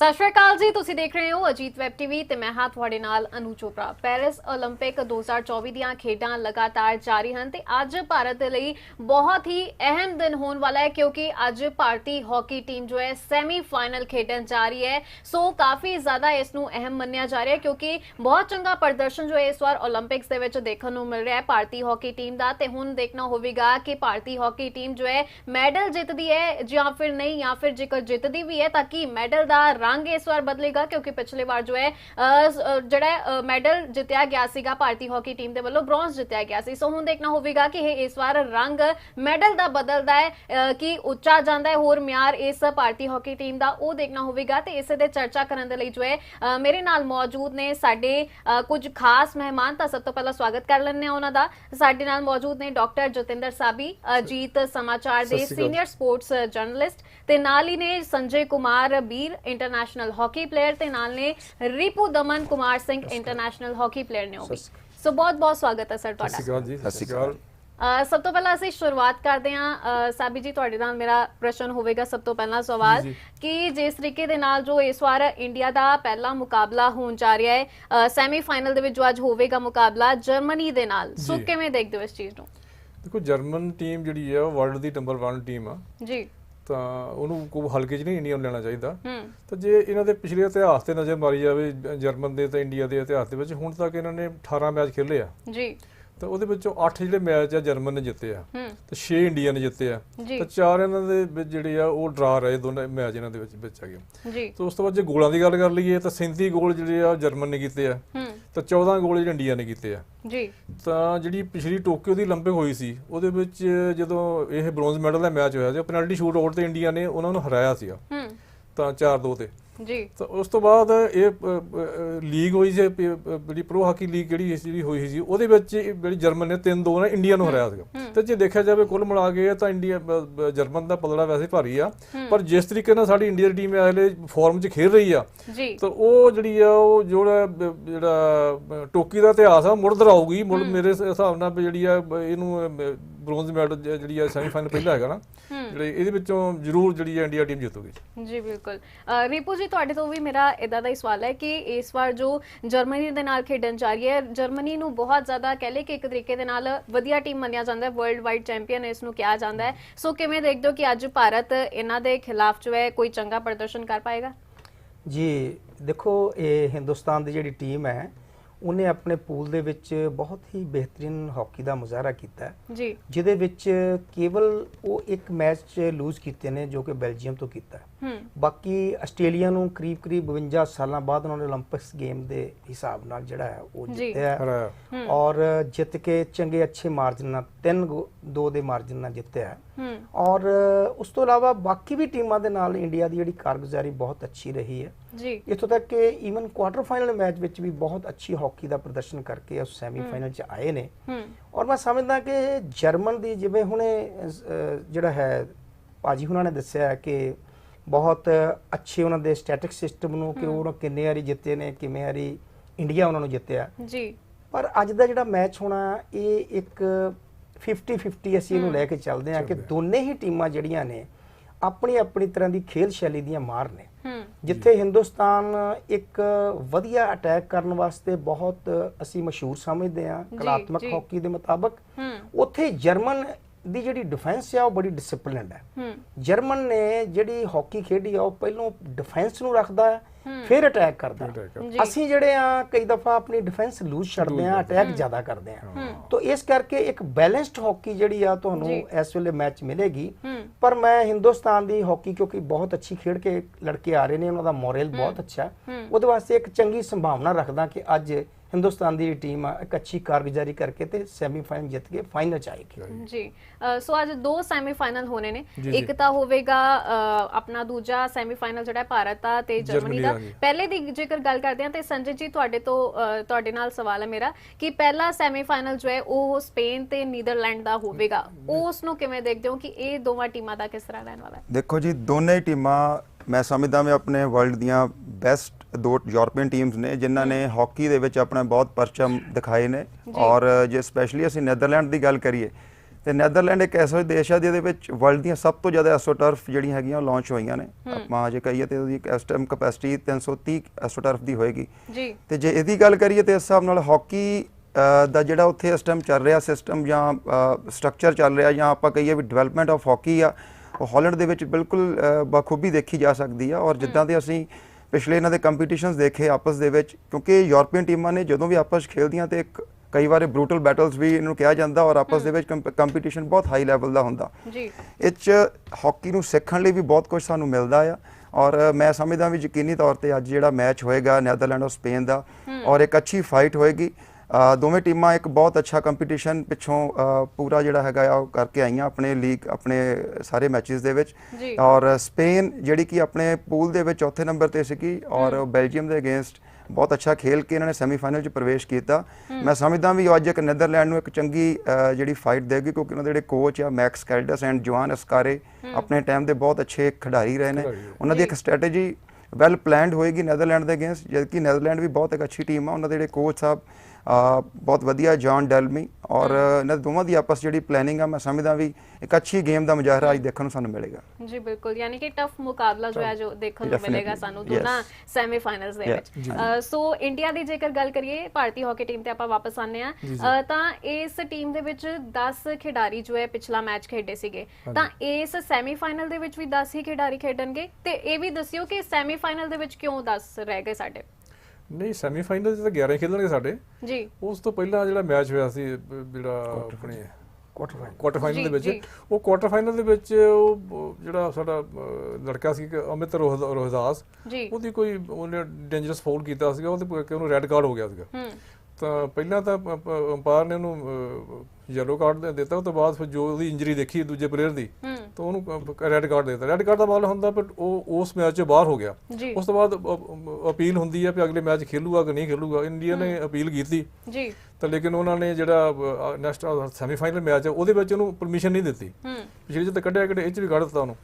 ਸਤਿ ਸ਼੍ਰੀ ਅਕਾਲ ਜੀ, ਤੁਸੀਂ ਦੇਖ ਰਹੇ ਹੋ ਅਜੀਤ ਵੈਬ ਟੀਵੀ ਤੇ ਮੈਂ ਹਾਂ ਤੁਹਾਡੇ ਨਾਲ ਅਨੂ ਚੋਪੜਾ। ਪੈਰਿਸ 올림픽 2024 ਦੀਆਂ ਖੇਡਾਂ ਲਗਾਤਾਰ ਜਾਰੀ ਹਨ ਤੇ ਅੱਜ ਭਾਰਤ ਦੇ ਲਈ ਬਹੁਤ ਹੀ ਅਹਿਮ ਦਿਨ ਹੋਣ ਵਾਲਾ ਹੈ ਕਿਉਂਕਿ ਅੱਜ ਭਾਰਤੀ ਹਾਕੀ ਟੀਮ ਜੋ ਹੈ ਸੈਮੀ ਫਾਈਨਲ ਖੇਡਣ ਜਾ ਰਹੀ ਹੈ। ਸੋ ਕਾਫੀ ਜ਼ਿਆਦਾ ਇਸ ਨੂੰ ਅਹਿਮ ਮੰਨਿਆ ਜਾ ਰਿਹਾ ਕਿਉਂਕਿ ਬਹੁਤ ਚੰਗਾ ਪ੍ਰਦਰਸ਼ਨ ਜੋ ਹੈ ਇਸ ਵਾਰ 올림픽ਸ ਦੇ ਵਿੱਚ ਦੇਖਣ ਨੂੰ ਮਿਲ ਰਿਹਾ ਹੈ ਭਾਰਤੀ ਹਾਕੀ ਟੀਮ ਦਾ ਤੇ ਹੁਣ ਦੇਖਣਾ ਹੋਵੇਗਾ ਕਿ ਭਾਰਤੀ ਹਾਕੀ ਟੀਮ ਜੋ ਹੈ ਮੈਡਲ ਜਿੱਤਦੀ ਹੈ ਜਾਂ ਫਿਰ ਨਹੀਂ ਜਾਂ ਫਿਰ ਜੇਕਰ ਜਿੱਤਦੀ ਵੀ ਹੈ ਤਾਂ ਕਿ ਮੈਡਲ ਦਾ ਰੰਗ ਇਸ ਵਾਰ ਬਦਲੇਗਾ ਕਿਉਂਕਿ ਪਿਛਲੇ ਵਾਰ ਜੋ ਹੈ ਜਿਹੜਾ ਮੈਡਲ ਜਿੱਤਿਆ ਗਿਆ ਸੀਗਾ ਭਾਰਤੀ ਹਾਕੀ ਟੀਮ ਦੇ ਵੱਲੋਂ ਬ੍ਰੌਂਜ਼ ਜਿੱਤਿਆ ਗਿਆ ਸੀ। ਸੋ ਹੁਣ ਦੇਖਣਾ ਹੋਵੇਗਾ ਕਿ ਇਹ ਇਸ ਵਾਰ ਰੰਗ ਮੈਡਲ ਦਾ ਬਦਲਦਾ ਹੈ ਕਿ ਉੱਚਾ ਜਾਂਦਾ ਹੈ ਹੋਰ ਮਿਆਰ ਇਸ ਭਾਰਤੀ ਹਾਕੀ ਟੀਮ ਦਾ ਉਹ ਦੇਖਣਾ ਹੋਵੇਗਾ। ਤੇ ਇਸੇ ਦੇ ਚਰਚਾ ਕਰਨ ਦੇ ਲਈ ਜੋ ਹੈ ਮੇਰੇ ਨਾਲ ਮੌਜੂਦ ਨੇ ਸਾਡੇ ਕੁਝ ਖਾਸ ਮਹਿਮਾਨ ਤਾਂ ਸਭ ਤੋਂ ਪਹਿਲਾਂ ਸਵਾਗਤ ਕਰ ਲੈਂਦੇ ਆ ਉਹਨਾਂ ਦਾ। ਸਾਡੇ ਨਾਲ ਮੌਜੂਦ ਨੇ ਡਾਕਟਰ ਜਤਿੰਦਰ ਸਾਬੀ ਅਜੀਤ ਸਮਾਚਾਰ ਦੇ। ਸੀਨੀਅਰ ਸਪੋਰਟਸ ਜਰਨਲਿਸਟ ਤੇ ਨਾਲ ਹੀ ਨੇ ਸੰਜੇ ਕੁਮਾਰ ਵੀਰ ਇੰਟਰਨੈਸ਼ਨਲ ਹਾਕੀ ਪਲੇਅਰ ਤੇ ਨਾਲ ਨੇ Ripu Daman Kumar Singh international hockey player ਨੇ ਉਹ ਵੀ। ਸਤਿ ਸੋ ਬਹੁਤ ਬਹੁਤ ਸਵਾਗਤ ਹੈ ਸਰ ਸਤਿ ਸ਼੍ਰੀ ਤੁਹਾਡਾ। ਅਕਾਲ ਜੀ ਸਤਿ ਸ਼੍ਰੀ ਅਕਾਲ ਅਹ ਸਭ ਤੋਂ ਪਹਿਲਾਂ ਅਸੀਂ ਸ਼ੁਰੂਆਤ ਕਰਦੇ ਹਾਂ। ਸਾਬੀ ਜੀ ਤੁਹਾਡੇ ਨਾਲ ਮੇਰਾ ਪ੍ਰਸ਼ਨ ਹੋਵੇਗਾ ਸਭ ਤੋਂ ਪਹਿਲਾ ਸਵਾਲ। ਕਿ ਜਿਸ ਤਰੀਕੇ ਦੇ ਨਾਲ ਜੋ ਇਸ ਵਾਰ ਇੰਡੀਆ ਦਾ ਪਹਿਲਾ ਮੁਕਾਬਲਾ ਹੋਣ ਜਾ ਰਿਹਾ ਹੈ ਸੈਮੀ ਫਾਈਨਲ ਦੇ ਵਿੱਚ ਜੋ ਅੱਜ ਹੋਵੇਗਾ ਮੁਕਾਬਲਾ ਜਰਮਨੀ ਦੇ ਨਾਲ। ਸੋ। ਕਿਵੇਂ ਦੇਖਦੇ ਹੋ ਇਸ ਚੀਜ਼ ਨੂੰ? ਦੇਖੋ ਜਰਮਨ ਟੀਮ ਜਿਹੜੀ ਹੈ ਉਹ ਵਰਲਡ ਦੀ ਨੰਬਰ 1 ਟੀਮ ਆ। ਜੀ। ਤਾਂ ਉਹਨੂੰ ਕੋਈ ਹਲਕੇ 'ਚ ਨਹੀਂ ਇੰਡੀਆ ਨੂੰ ਲੈਣਾ ਚਾਹੀਦਾ। ਤਾਂ ਜੇ ਇਹਨਾਂ ਦੇ ਪਿਛਲੇ ਇਤਿਹਾਸ ਤੇ ਨਜ਼ਰ ਮਾਰੀ ਜਾਵੇ ਜਰਮਨ ਦੇ ਤੇ ਇੰਡੀਆ ਦੇ ਇਤਿਹਾਸ ਦੇ ਵਿੱਚ ਹੁਣ ਤੱਕ ਇਹਨਾਂ ਨੇ 18 ਮੈਚ ਖੇਲੇ ਆ। ਜੀ। ਤਾਂ ਉਹਦੇ ਵਿੱਚੋਂ 8 ਜਿਹੜੇ ਮੈਚ ਆ ਜਰਮਨ ਨੇ ਜਿੱਤੇ ਆ ਹੂੰ ਤੇ 6 ਇੰਡੀਆ ਨੇ ਜਿੱਤੇ ਆ ਜੀ ਤਾਂ ਚਾਰ ਇਹਨਾਂ ਦੇ ਵਿੱਚ ਜਿਹੜੇ ਆ ਉਹ ਡਰਾ ਰਹੇ ਦੋਨੇ ਮੈਚ ਇਹਨਾਂ ਦੇ ਵਿੱਚ ਵਿੱਚ ਆ ਗਏ ਜੀ ਤਾਂ ਉਸ ਤੋਂ ਬਾਅਦ ਜੇ ਗੋਲਾਂ ਦੀ ਗੱਲ ਕਰ ਲਈਏ ਤਾਂ 37 ਗੋਲ ਜਿਹੜੇ ਆ ਜਰਮਨ ਨੇ ਕੀਤੇ ਆ ਹੂੰ ਤਾਂ 14 ਗੋਲ ਜਿਹੜੇ ਇੰਡੀਆ ਨੇ ਕੀਤੇ ਆ ਜੀ ਤਾਂ ਜਿਹੜੀ ਪਿਛਲੀ ਟੋਕੀਓ ਦੀ 올림픽 ਹੋਈ ਸੀ ਉਹਦੇ ਵਿੱਚ ਜਦੋਂ ਇਹ ਬ੍ਰੌਂਜ਼ ਮੈਡਲ ਦਾ ਮੈਚ ਹੋਇਆ ਸੀ ਪੈਨਲਟੀ ਸ਼ੂਟ ਆਊਟ ਤੇ ਇੰਡੀਆ ਨੇ ਉਹਨਾਂ ਨੂੰ ਹਰਾਇਆ ਸੀਗਾ ਹੂੰ ਤਾਂ 4-2 ਤੇ ਜੀ। ਤਾਂ ਉਸ ਤੋਂ ਬਾਅਦ ਇਹ ਲੀਗ ਹੋਈ ਸੀ ਜਿਹੜੀ ਪ੍ਰੋ ਹਾਕੀ ਲੀਗ ਜਿਹੜੀ ਜਿਹੜੀ ਹੋਈ ਸੀ ਉਹਦੇ ਵਿੱਚ ਜਿਹੜੀ ਜਰਮਨ ਨੇ 3-2 ਨਾਲ ਇੰਡੀਆ ਨੂੰ ਹਰਾਇਆ ਸੀਗਾ। ਤੇ ਜੇ ਦੇਖਿਆ ਜਾਵੇ ਕੁੱਲ ਮਿਲਾ ਕੇ ਤਾਂ ਇੰਡੀਆ ਜਰਮਨ ਦਾ ਪਲੜਾ ਵੈਸੇ ਭਾਰੀ ਆ। ਪਰ ਜਿਸ ਤਰੀਕੇ ਨਾਲ ਸਾਡੀ ਇੰਡੀਆ ਦੀ ਟੀਮ ਅਗਲੇ ਫਾਰਮ 'ਚ ਖੇਡ ਰਹੀ ਆ ਜੀ। ਤਾਂ ਉਹ ਜਿਹੜੀ ਆ ਉਹ ਜਿਹੜਾ ਜਿਹੜਾ ਟੋਕੀ ਦਾ ਇਤਿਹਾਸ ਆ ਮੁੜ ਦੁਹਰਾਊਗੀ। ਮੁੜ ਮੇਰੇ ਹਿਸਾਬ ਨਾਲ ਜਿਹੜੀ ਆ ਇਹਨੂੰ ਬ੍ਰੌਂਜ਼ ਮੈਡਲ ਜਿਹੜੀ ਆ ਸੈਮੀਫਾਈਨਲ ਪਹਿਲਾ ਹੈਗਾ ਨਾ ਜਿਹੜੇ ਇਹਦੇ ਵਿੱਚੋਂ ਜ਼ਰੂਰ ਜਿਹੜੀ ਆ ਇੰਡੀਆ ਟੀਮ ਜਿੱਤੂਗੀ। ਜੀ ਬਿਲਕੁਲ। ਰੀਪੂ ਜੀ ਤੁਹਾਡੇ ਤੋਂ ਵੀ ਮੇਰਾ ਇਦਾਂ ਦਾ ਹੀ ਸਵਾਲ ਹੈ ਕਿ ਇਸ ਵਾਰ ਜੋ ਜਰਮਨੀ ਦੇ ਨਾਲ ਖੇਡਣ ਜਾ ਰਹੀ ਹੈ ਜਰਮਨੀ ਨੂੰ ਬਹੁਤ ਜ਼ਿਆਦਾ ਕਹਿ ਲਏ ਕਿ ਇੱਕ ਤਰੀਕੇ ਦੇ ਨਾਲ ਵਧੀਆ ਟੀਮ ਮੰਨਿਆ ਜਾਂਦਾ ਹੈ ਵਰਲਡ ਵਾਈਡ ਚੈਂਪੀਅਨ ਇਸ ਨੂੰ ਕਿਹਾ ਜਾਂਦਾ ਹੈ। ਸੋ ਕਿਵੇਂ ਦੇਖਦੇ ਹੋ ਕਿ ਅੱਜ ਭਾਰਤ ਇਹਨਾਂ ਦੇ ਖਿਲਾਫ ਜੋ ਹੈ ਕੋਈ ਚੰਗਾ ਪ੍ਰਦਰਸ਼ਨ ਕਰ ਪਾਏਗਾ? ਜੀ ਦੇਖੋ ਇਹ ਹਿੰਦੁਸਤਾਨ ਦੀ ਜਿਹੜੀ ਟੀਮ ਹੈ ਉਹਨੇ ਆਪਣੇ ਪੂਲ ਦੇ ਵਿੱਚ ਬਹੁਤ ਹੀ ਬਿਹਤਰੀਨ ਹਾਕੀ ਦਾ ਮੁਜ਼ਾਹਰਾ ਕੀਤਾ ਜੀ। ਜਿਹਦੇ ਵਿੱਚ ਕੇਵਲ ਉਹ ਇੱਕ ਮੈਚ ਲੂਜ਼ ਕੀਤੇ ਨੇ ਜੋ ਕਿ ਬੈਲਜੀਅਮ ਤੋਂ ਕੀਤਾ ਬਾਕੀ ਆਸਟ੍ਰੇਲੀਆ ਨੂੰ ਕਰੀਬ-ਕਰੀਬ 52 ਸਾਲਾਂ ਬਾਅਦ ਉਹਨਾਂ ਨੇ 올림픽ਸ ਗੇਮ ਦੇ ਹਿਸਾਬ ਨਾਲ ਜਿਹੜਾ ਹੈ ਉਹ ਜਿੱਤਿਆ ਔਰ ਜਿੱਤ ਕੇ ਚੰਗੇ ਅੱਛੇ ਮਾਰਜਨ ਨਾਲ 3 2 ਦੇ ਮਾਰਜਨ ਨਾਲ ਜਿੱਤਿਆ ਔਰ ਉਸ ਤੋਂ ਇਲਾਵਾ ਬਾਕੀ ਵੀ ਟੀਮਾਂ ਦੇ ਨਾਲ ਇੰਡੀਆ ਦੀ ਜਿਹੜੀ ਕਾਰਗੁਜ਼ਾਰੀ ਬਹੁਤ ਅੱਛੀ ਰਹੀ ਹੈ। ਜੀ। ਇੱਥੋਂ ਤੱਕ ਕਿ ਈਵਨ ਕੁਆਟਰ ਫਾਈਨਲ ਮੈਚ ਵਿੱਚ ਵੀ ਬਹੁਤ ਅੱਛੀ ਹਾਕੀ ਦਾ ਪ੍ਰਦਰਸ਼ਨ ਕਰਕੇ ਉਸ ਸੈਮੀ ਫਾਈਨਲ 'ਚ ਆਏ ਨੇ। ਹੂੰ। ਔਰ ਮੈਂ ਸਮਝਦਾ ਕਿ ਜਰਮਨ ਦੀ ਜਿਵੇਂ ਹੁਣੇ ਜਿਹੜਾ ਹੈ ਭਾਜੀ ਹੁਣਾਂ ਨੇ ਦੱਸਿਆ ਕਿ ਬਹੁਤ ਅੱਛੇ ਉਹਨਾਂ ਦੇ ਸਟੈਟਿਕ ਸਿਸਟਮ ਨੂੰ ਕਿ ਉਹ ਕਿੰਨੇ ਵਾਰੀ ਜਿੱਤੇ ਨੇ ਕਿਵੇਂ ਵਾਰੀ ਇੰਡੀਆ ਉਹਨਾਂ ਨੂੰ ਜਿੱਤਿਆ। ਜੀ। ਪਰ ਅੱਜ ਦਾ ਜਿਹੜਾ ਮੈਚ ਹੋਣਾ ਇਹ ਇੱਕ 50-50 ਅਸੀਂ ਇਹਨੂੰ ਲੈ ਕੇ ਚੱਲਦੇ ਹਾਂ ਕਿ ਦੋਨੇ ਹੀ ਟੀਮਾਂ ਜਿਹੜੀਆਂ ਨੇ ਆਪਣੀ ਆਪਣੀ ਤਰ੍ਹਾਂ ਦੀ ਖੇਲ ਸ਼ੈਲੀ ਦੀਆਂ ਮਾਰ ਨੇ। ਜਿੱਥੇ ਹਿੰਦੁਸਤਾਨ ਇੱਕ ਵਧੀਆ ਅਟੈਕ ਕਰਨ ਵਾਸਤੇ ਬਹੁਤ ਅਸੀਂ ਮਸ਼ਹੂਰ ਸਮਝਦੇ ਹਾਂ ਕਲਾਤਮਕ। ਹਾਕੀ ਦੇ ਮੁਤਾਬਕ ਉੱਥੇ ਜਰਮਨ ਦੀ ਜਿਹੜੀ ਡਿਫੈਂਸ ਆ ਉਹ ਬੜੀ ਡਿਸਪਲਿਨਡ ਹੈ ਹੂੰ। ਜਰਮਨ ਨੇ ਜਿਹੜੀ ਹਾਕੀ ਖੇਡੀ ਆ ਉਹ ਪਹਿਲਾਂ ਡਿਫੈਂਸ ਨੂੰ ਰੱਖਦਾ ਹੈ ਹੂੰ। ਫਿਰ ਅਟੈਕ ਕਰਦਾ। ਅਸੀਂ ਜਿਹੜੇ ਆ ਕਈ ਦਫਾ ਆਪਣੀ ਡਿਫੈਂਸ ਲੂਜ਼ ਛੱਡਦੇ ਆ ਅਟੈਕ ਜ਼ਿਆਦਾ ਕਰਦੇ ਆ। ਤਾਂ ਇਸ ਕਰਕੇ ਇੱਕ ਬੈਲੈਂਸਡ ਹਾਕੀ ਜਿਹੜੀ ਆ ਤੁਹਾਨੂੰ। ਇਸ ਵੇਲੇ ਮੈਚ ਮਿਲੇਗੀ। ਹੂੰ। ਪਰ ਮੈਂ ਹਿੰਦੁਸਤਾਨ ਦੀ ਹਾਕੀ ਕਿਉਂਕਿ ਬਹੁਤ ਅੱਛੀ ਖੇਡ ਕੇ ਲੜਕੇ ਆ ਰਹੇ ਨੇ ਉਹਨਾਂ ਦਾ ਮੋਰਲ ਬਹੁਤ ਅੱਛਾ। ਹੈ। ਉਹਦੇ ਵਾਸਤੇ ਇੱਕ ਚੰਗੀ ਸੰਭਾਵਨਾ ਰੱਖਦਾ ਕਿ ਅੱਜ ਹਿੰਦੁਸਤਾਨ ਦੀ ਟੀਮ ਆ ਇੱਕ ਅੱਛੀ ਕਾਰਗੁਜ਼ਾਰੀ ਕਰਕੇ ਤੇ ਸੈਮੀਫਾਈਨਲ ਜਿੱਤ ਕੇ ਫਾਈਨਲ ਚ ਆਏਗੀ। ਜੀ। ਸੋ ਅੱਜ ਦੋ ਸੈਮੀਫਾਈਨਲ ਹੋਣੇ ਨੇ। ਇੱਕ ਤਾਂ ਹੋਵੇਗਾ ਆਪਣਾ ਦੂਜਾ ਸੈਮੀਫਾਈਨਲ ਜਿਹੜਾ ਭਾਰਤ ਦਾ ਤੇ ਜਰਮਨੀ ਦਾ। ਪਹਿਲੇ ਦੀ ਜੇਕਰ ਗੱਲ ਕਰਦੇ ਹਾਂ ਤੇ ਸੰਜੇ ਜੀ ਤੁਹਾਡੇ ਤੋਂ ਤੁਹਾਡੇ ਨਾਲ ਸਵਾਲ ਹੈ ਮੇਰਾ ਕਿ ਪਹਿਲਾ ਸੈਮੀਫਾਈਨਲ ਜੋ ਹੈ ਉਹ ਸਪੇਨ ਤੇ ਨੀਦਰਲੈਂਡ ਦਾ ਹੋਵੇਗਾ। ਉਸ ਨੂੰ ਕਿਵੇਂ ਦੇਖਦੇ ਹੋ ਕਿ ਇਹ ਦੋਵਾਂ ਟੀਮਾਂ ਦਾ ਕਿਸ ਤਰ੍ਹਾਂ ਰਹਿਣ ਵਾਲਾ ਹੈ? ਦੇਖੋ ਜੀ ਦੋਨੇ ਹੀ ਟੀਮਾਂ ਮੈਂ ਸਮਝਦਾ ਮੈਂ ਆਪਣੇ ਵਰਲਡ ਦੀਆਂ ਬੈਸਟ ਦੋ ਯੂਰਪੀਅਨ ਟੀਮਸ ਨੇ ਜਿਨ੍ਹਾਂ ਨੇ ਹਾਕੀ ਦੇ ਵਿੱਚ ਆਪਣਾ ਬਹੁਤ ਪਰਚਮ ਦਿਖਾਏ ਨੇ ਔਰ ਜੇ ਸਪੈਸ਼ਲੀ ਅਸੀਂ ਨੈਦਰਲੈਂਡ ਦੀ ਗੱਲ ਕਰੀਏ ਤੇ ਨੈਦਰਲੈਂਡ ਇੱਕ ਐਸਾ ਦੇਸ਼ ਆ ਜਿਹਦੇ ਵਿੱਚ ਵਰਲਡ ਦੀਆਂ ਸਭ ਤੋਂ ਜ਼ਿਆਦਾ ਐਸਟ੍ਰੋਟਰਫ ਜਿਹੜੀਆਂ ਹੈਗੀਆਂ ਲਾਂਚ ਹੋਈਆਂ ਨੇ। ਆਪਾਂ ਜੇ ਕਹੀਏ ਤੇ ਉਹਦੀ ਇਸ ਟਾਈਮ ਕਪੈਸਿਟੀ 330 ਐਸਟ੍ਰੋਟਰਫ ਦੀ ਹੋਏਗੀ। ਜੀ। ਤੇ ਜੇ ਇਹਦੀ ਗੱਲ ਕਰੀਏ ਤੇ ਇਸ ਹਿਸਾਬ ਨਾਲ ਹਾਕੀ ਦਾ ਜਿਹੜਾ ਉੱਥੇ ਇਸ ਟਾਈਮ ਚੱਲ ਰਿਹਾ ਸਿਸਟਮ ਜਾਂ ਸਟਰਕਚਰ ਚੱਲ ਰਿਹਾ ਜਾਂ ਆਪਾਂ ਕਹੀਏ ਵੀ ਡਿਵੈਲਪਮੈਂਟ ਆਫ ਹਾਕੀ ਆ ਉਹ ਹਾਲੈਂਡ ਦੇ ਵਿੱਚ ਬਿਲਕੁਲ ਬਖੂਬੀ ਦੇਖੀ ਜਾ ਸਕਦੀ ਆ ਔਰ ਜਿੱਦਾਂ ਦੇ ਅਸੀਂ ਪਿਛਲੇ ਇਹਨਾਂ ਦੇ ਕੰਪੀਟੀਸ਼ਨਸ ਦੇਖੇ ਆਪਸ ਦੇ ਵਿੱਚ ਕਿਉਂਕਿ ਯੂਰਪੀਅਨ ਟੀਮਾਂ ਨੇ ਜਦੋਂ ਵੀ ਆਪਸ ਖੇਲਦੀਆਂ ਤੇ ਇੱਕ ਕਈ ਵਾਰ ਬਰੂਟਲ ਬੈਟਲਸ ਵੀ ਇਹਨੂੰ ਕਿਹਾ ਜਾਂਦਾ ਔਰ ਆਪਸ ਦੇ ਵਿੱਚ ਕੰਪੀਟੀਸ਼ਨ ਬਹੁਤ ਹਾਈ ਲੈਵਲ ਦਾ ਹੁੰਦਾ। ਜੀ। ਇਹ 'ਚ ਹਾਕੀ ਨੂੰ ਸਿੱਖਣ ਲਈ ਵੀ ਬਹੁਤ ਕੁਝ ਸਾਨੂੰ ਮਿਲਦਾ ਆ ਔਰ ਮੈਂ ਸਮਝਦਾ ਵੀ ਯਕੀਨੀ ਤੌਰ ਤੇ ਅੱਜ ਜਿਹੜਾ ਮੈਚ ਹੋਏਗਾ ਨੈਦਰਲੈਂਡ ਔਰ ਸਪੇਨ ਦਾ ਔਰ ਇੱਕ ਅੱਛੀ ਫਾਈਟ ਹੋਏਗੀ। ਦੋਵੇਂ ਟੀਮਾਂ ਇੱਕ ਬਹੁਤ ਅੱਛਾ ਕੰਪੀਟੀਸ਼ਨ ਪਿੱਛੋਂ ਪੂਰਾ ਜਿਹੜਾ ਹੈਗਾ ਆ ਉਹ ਕਰਕੇ ਆਈਆਂ ਆਪਣੇ ਲੀਗ ਆਪਣੇ ਸਾਰੇ ਮੈਚਸ ਦੇ ਵਿੱਚ। ਔਰ ਸਪੇਨ ਜਿਹੜੀ ਕਿ ਆਪਣੇ ਪੂਲ ਦੇ ਵਿੱਚ ਚੌਥੇ ਨੰਬਰ ਤੇ ਸੀਗੀ ਔਰ ਬੈਲਜੀਅਮ ਦੇ ਅਗੇਂਸਟ ਬਹੁਤ ਅੱਛਾ ਖੇਲ ਕੇ ਇਹਨਾਂ ਨੇ ਸੈਮੀਫਾਈਨਲ 'ਚ ਪ੍ਰਵੇਸ਼ ਕੀਤਾ। ਮੈਂ ਸਮਝਦਾ ਵੀ ਉਹ ਅੱਜ ਇੱਕ ਨੈਦਰਲੈਂਡ ਨੂੰ ਇੱਕ ਚੰਗੀ ਜਿਹੜੀ ਫਾਈਟ ਦੇਗੀ ਕਿਉਂਕਿ ਉਹਨਾਂ ਦੇ ਜਿਹੜੇ ਕੋਚ ਆ ਮੈਕਸ ਕੈਲਡਸ ਐਂਡ ਜੋਆਨ ਅਸਕਾਰੇ ਆਪਣੇ ਟਾਈਮ ਦੇ ਬਹੁਤ ਅੱਛੇ ਖਿਡਾਰੀ ਰਹੇ ਨੇ। ਉਹਨਾਂ ਦੀ ਇੱਕ ਸਟ੍ਰੈਟਜੀ ਵੈਲ ਪਲਾਨਡ ਹੋਏਗੀ ਨੈਦਰਲੈਂਡ ਦੇ ਅਗੇਂਸਟ ਜਦਕਿ ਨੈਦਰਲੈਂਡ ਵੀ ਬਹੁਤ ਇੱਕ ਅੱਛੀ ਟੀਮ ਆ। ਉਹਨਾਂ ਦੇ ਜਿਹੜੇ ਕੋਚ ਸਾਹਿਬ ਬਹੁਤ ਵਧੀਆ ਜੌਨ ਡੈਲਮੀ ਔਰ ਇਹਨਾਂ ਦੋਵਾਂ ਦੀ ਆਪਸ ਜਿਹੜੀ ਪਲੈਨਿੰਗ ਆ ਮੈਂ ਸਮਝਦਾ ਵੀ ਇੱਕ ਅੱਛੀ ਗੇਮ ਦਾ ਮੁਜ਼ਾਹਰਾ ਅੱਜ ਦੇਖਣ ਨੂੰ ਸਾਨੂੰ ਮਿਲੇਗਾ। ਜੀ ਬਿਲਕੁਲ ਯਾਨੀ ਕਿ ਟਫ ਮੁਕਾਬਲਾ ਜੋ ਹੈ ਜੋ ਦੇਖਣ ਨੂੰ ਮਿਲੇਗਾ ਸਾਨੂੰ. ਦੋਨਾਂ ਸੈਮੀਫਾਈਨਲਸ ਦੇ ਵਿੱਚ। ਸੋ ਇੰਡੀਆ ਦੀ ਜੇਕਰ ਗੱਲ ਕਰੀਏ ਭਾਰਤੀ ਹਾਕੀ ਟੀਮ ਤੇ ਆਪਾਂ ਵਾਪਸ ਆਨੇ ਆ ਤਾਂ ਇਸ ਟੀਮ ਦੇ ਵਿੱਚ 10 ਖਿਡਾਰੀ ਜੋ ਹੈ ਪਿਛਲਾ ਮੈਚ ਖੇਡੇ ਸੀਗੇ। ਤਾਂ ਇਸ ਸੈਮੀਫਾਈਨਲ ਦੇ ਵਿੱਚ ਵੀ 10 ਹੀ ਖਿਡਾਰੀ ਖੇਡਣਗੇ। ਤੇ ਇਹ ਵੀ ਦੱਸਿਓ ਕਿ ਸੈਮੀਫਾਈਨਲ ਦੇ ਵਿੱਚ ਕਿਉਂ 10 ਰਹਿ ਗਏ ਸਾਡੇ? ਨਹੀਂ ਸੈਮੀਫਾਈਨਲ ਤਾਂ 11 ਹੀ ਖੇਲਣਗੇ ਸਾਡੇ। ਜੀ। ਉਸ ਤੋਂ ਪਹਿਲਾਂ ਜਿਹੜਾ ਮੈਚ ਹੋਇਆ ਸੀ ਜਿਹੜਾ ਆਪਣੇ ਕੁਆਟਰ ਫਾਈਨਲ ਕੁਆਟਰ ਫਾਈਨਲ ਦੇ ਵਿੱਚ। ਉਹ ਕੁਆਟਰ ਫਾਈਨਲ ਦੇ ਵਿੱਚ ਉਹ ਜਿਹੜਾ ਸਾਡਾ ਲੜਕਾ ਸੀ ਅਮਿਤ ਰੋਹ- ਰੋਹਦਾਸ ਜੀ। ਉਹਦੀ ਕੋਈ ਉਹਨੇ ਡੇਂਜਰਸ ਫਾਉਲ ਕੀਤਾ ਸੀਗਾ ਉਹਦੇ ਕਰਕੇ ਉਹਨੂੰ ਰੈੱਡ ਕਾਰਡ ਹੋ ਗਿਆ ਸੀਗਾ। ਹੂੰ। ਤਾਂ ਪਹਿਲਾਂ ਤਾਂ ਅੰਪਾਇਰ ਨੇ ਉਹਨੂੰ ਯੈਲੋ ਕਾਰਡ ਦਿੱਤਾ ਉਸ ਤੋਂ ਬਾਅਦ ਫਿਰ ਜੋ ਉਹਦੀ ਇੰਜਰੀ ਦੇਖੀ ਦੂਜੇ ਪਲੇਅਰ ਦੀ ਤਾਂ ਉਹਨੂੰ ਰੈੱਡ ਕਾਰਡ ਦਿੱਤਾ। ਰੈੱਡ ਕਾਰਡ ਦਾ ਮਤਲਬ ਹੁੰਦਾ ਪਰ ਉਹ ਉਸ ਮੈਚ 'ਚੋਂ ਬਾਹਰ ਹੋ ਗਿਆ। ਉਸ ਤੋਂ ਬਾਅਦ ਅਪੀਲ ਹੁੰਦੀ ਹੈ ਕਿ ਅਗਲੇ ਮੈਚ ਖੇਲੂਗਾ ਕਿ ਨਹੀਂ ਖੇਲੂਗਾ। ਇੰਡੀਆ ਨੇ ਅਪੀਲ ਕੀਤੀ। ਜੀ। ਤਾਂ ਲੇਕਿਨ ਉਹਨਾਂ ਨੇ ਜਿਹੜਾ ਨੈਕਸਟ ਸੈਮੀਫਾਈਨਲ ਮੈਚ ਹੈ ਉਹਦੇ ਵਿੱਚ ਉਹਨੂੰ ਪਰਮਿਸ਼ਨ ਨਹੀਂ ਦਿੱਤੀ। ਪਿਛਲੇ 'ਚ ਤਾਂ ਕੱਢਿਆ ਕੱਢਿਆ ਇਹ 'ਚ ਵੀ ਕੱਢ ਦਿੱਤਾ ਉਹਨੂੰ।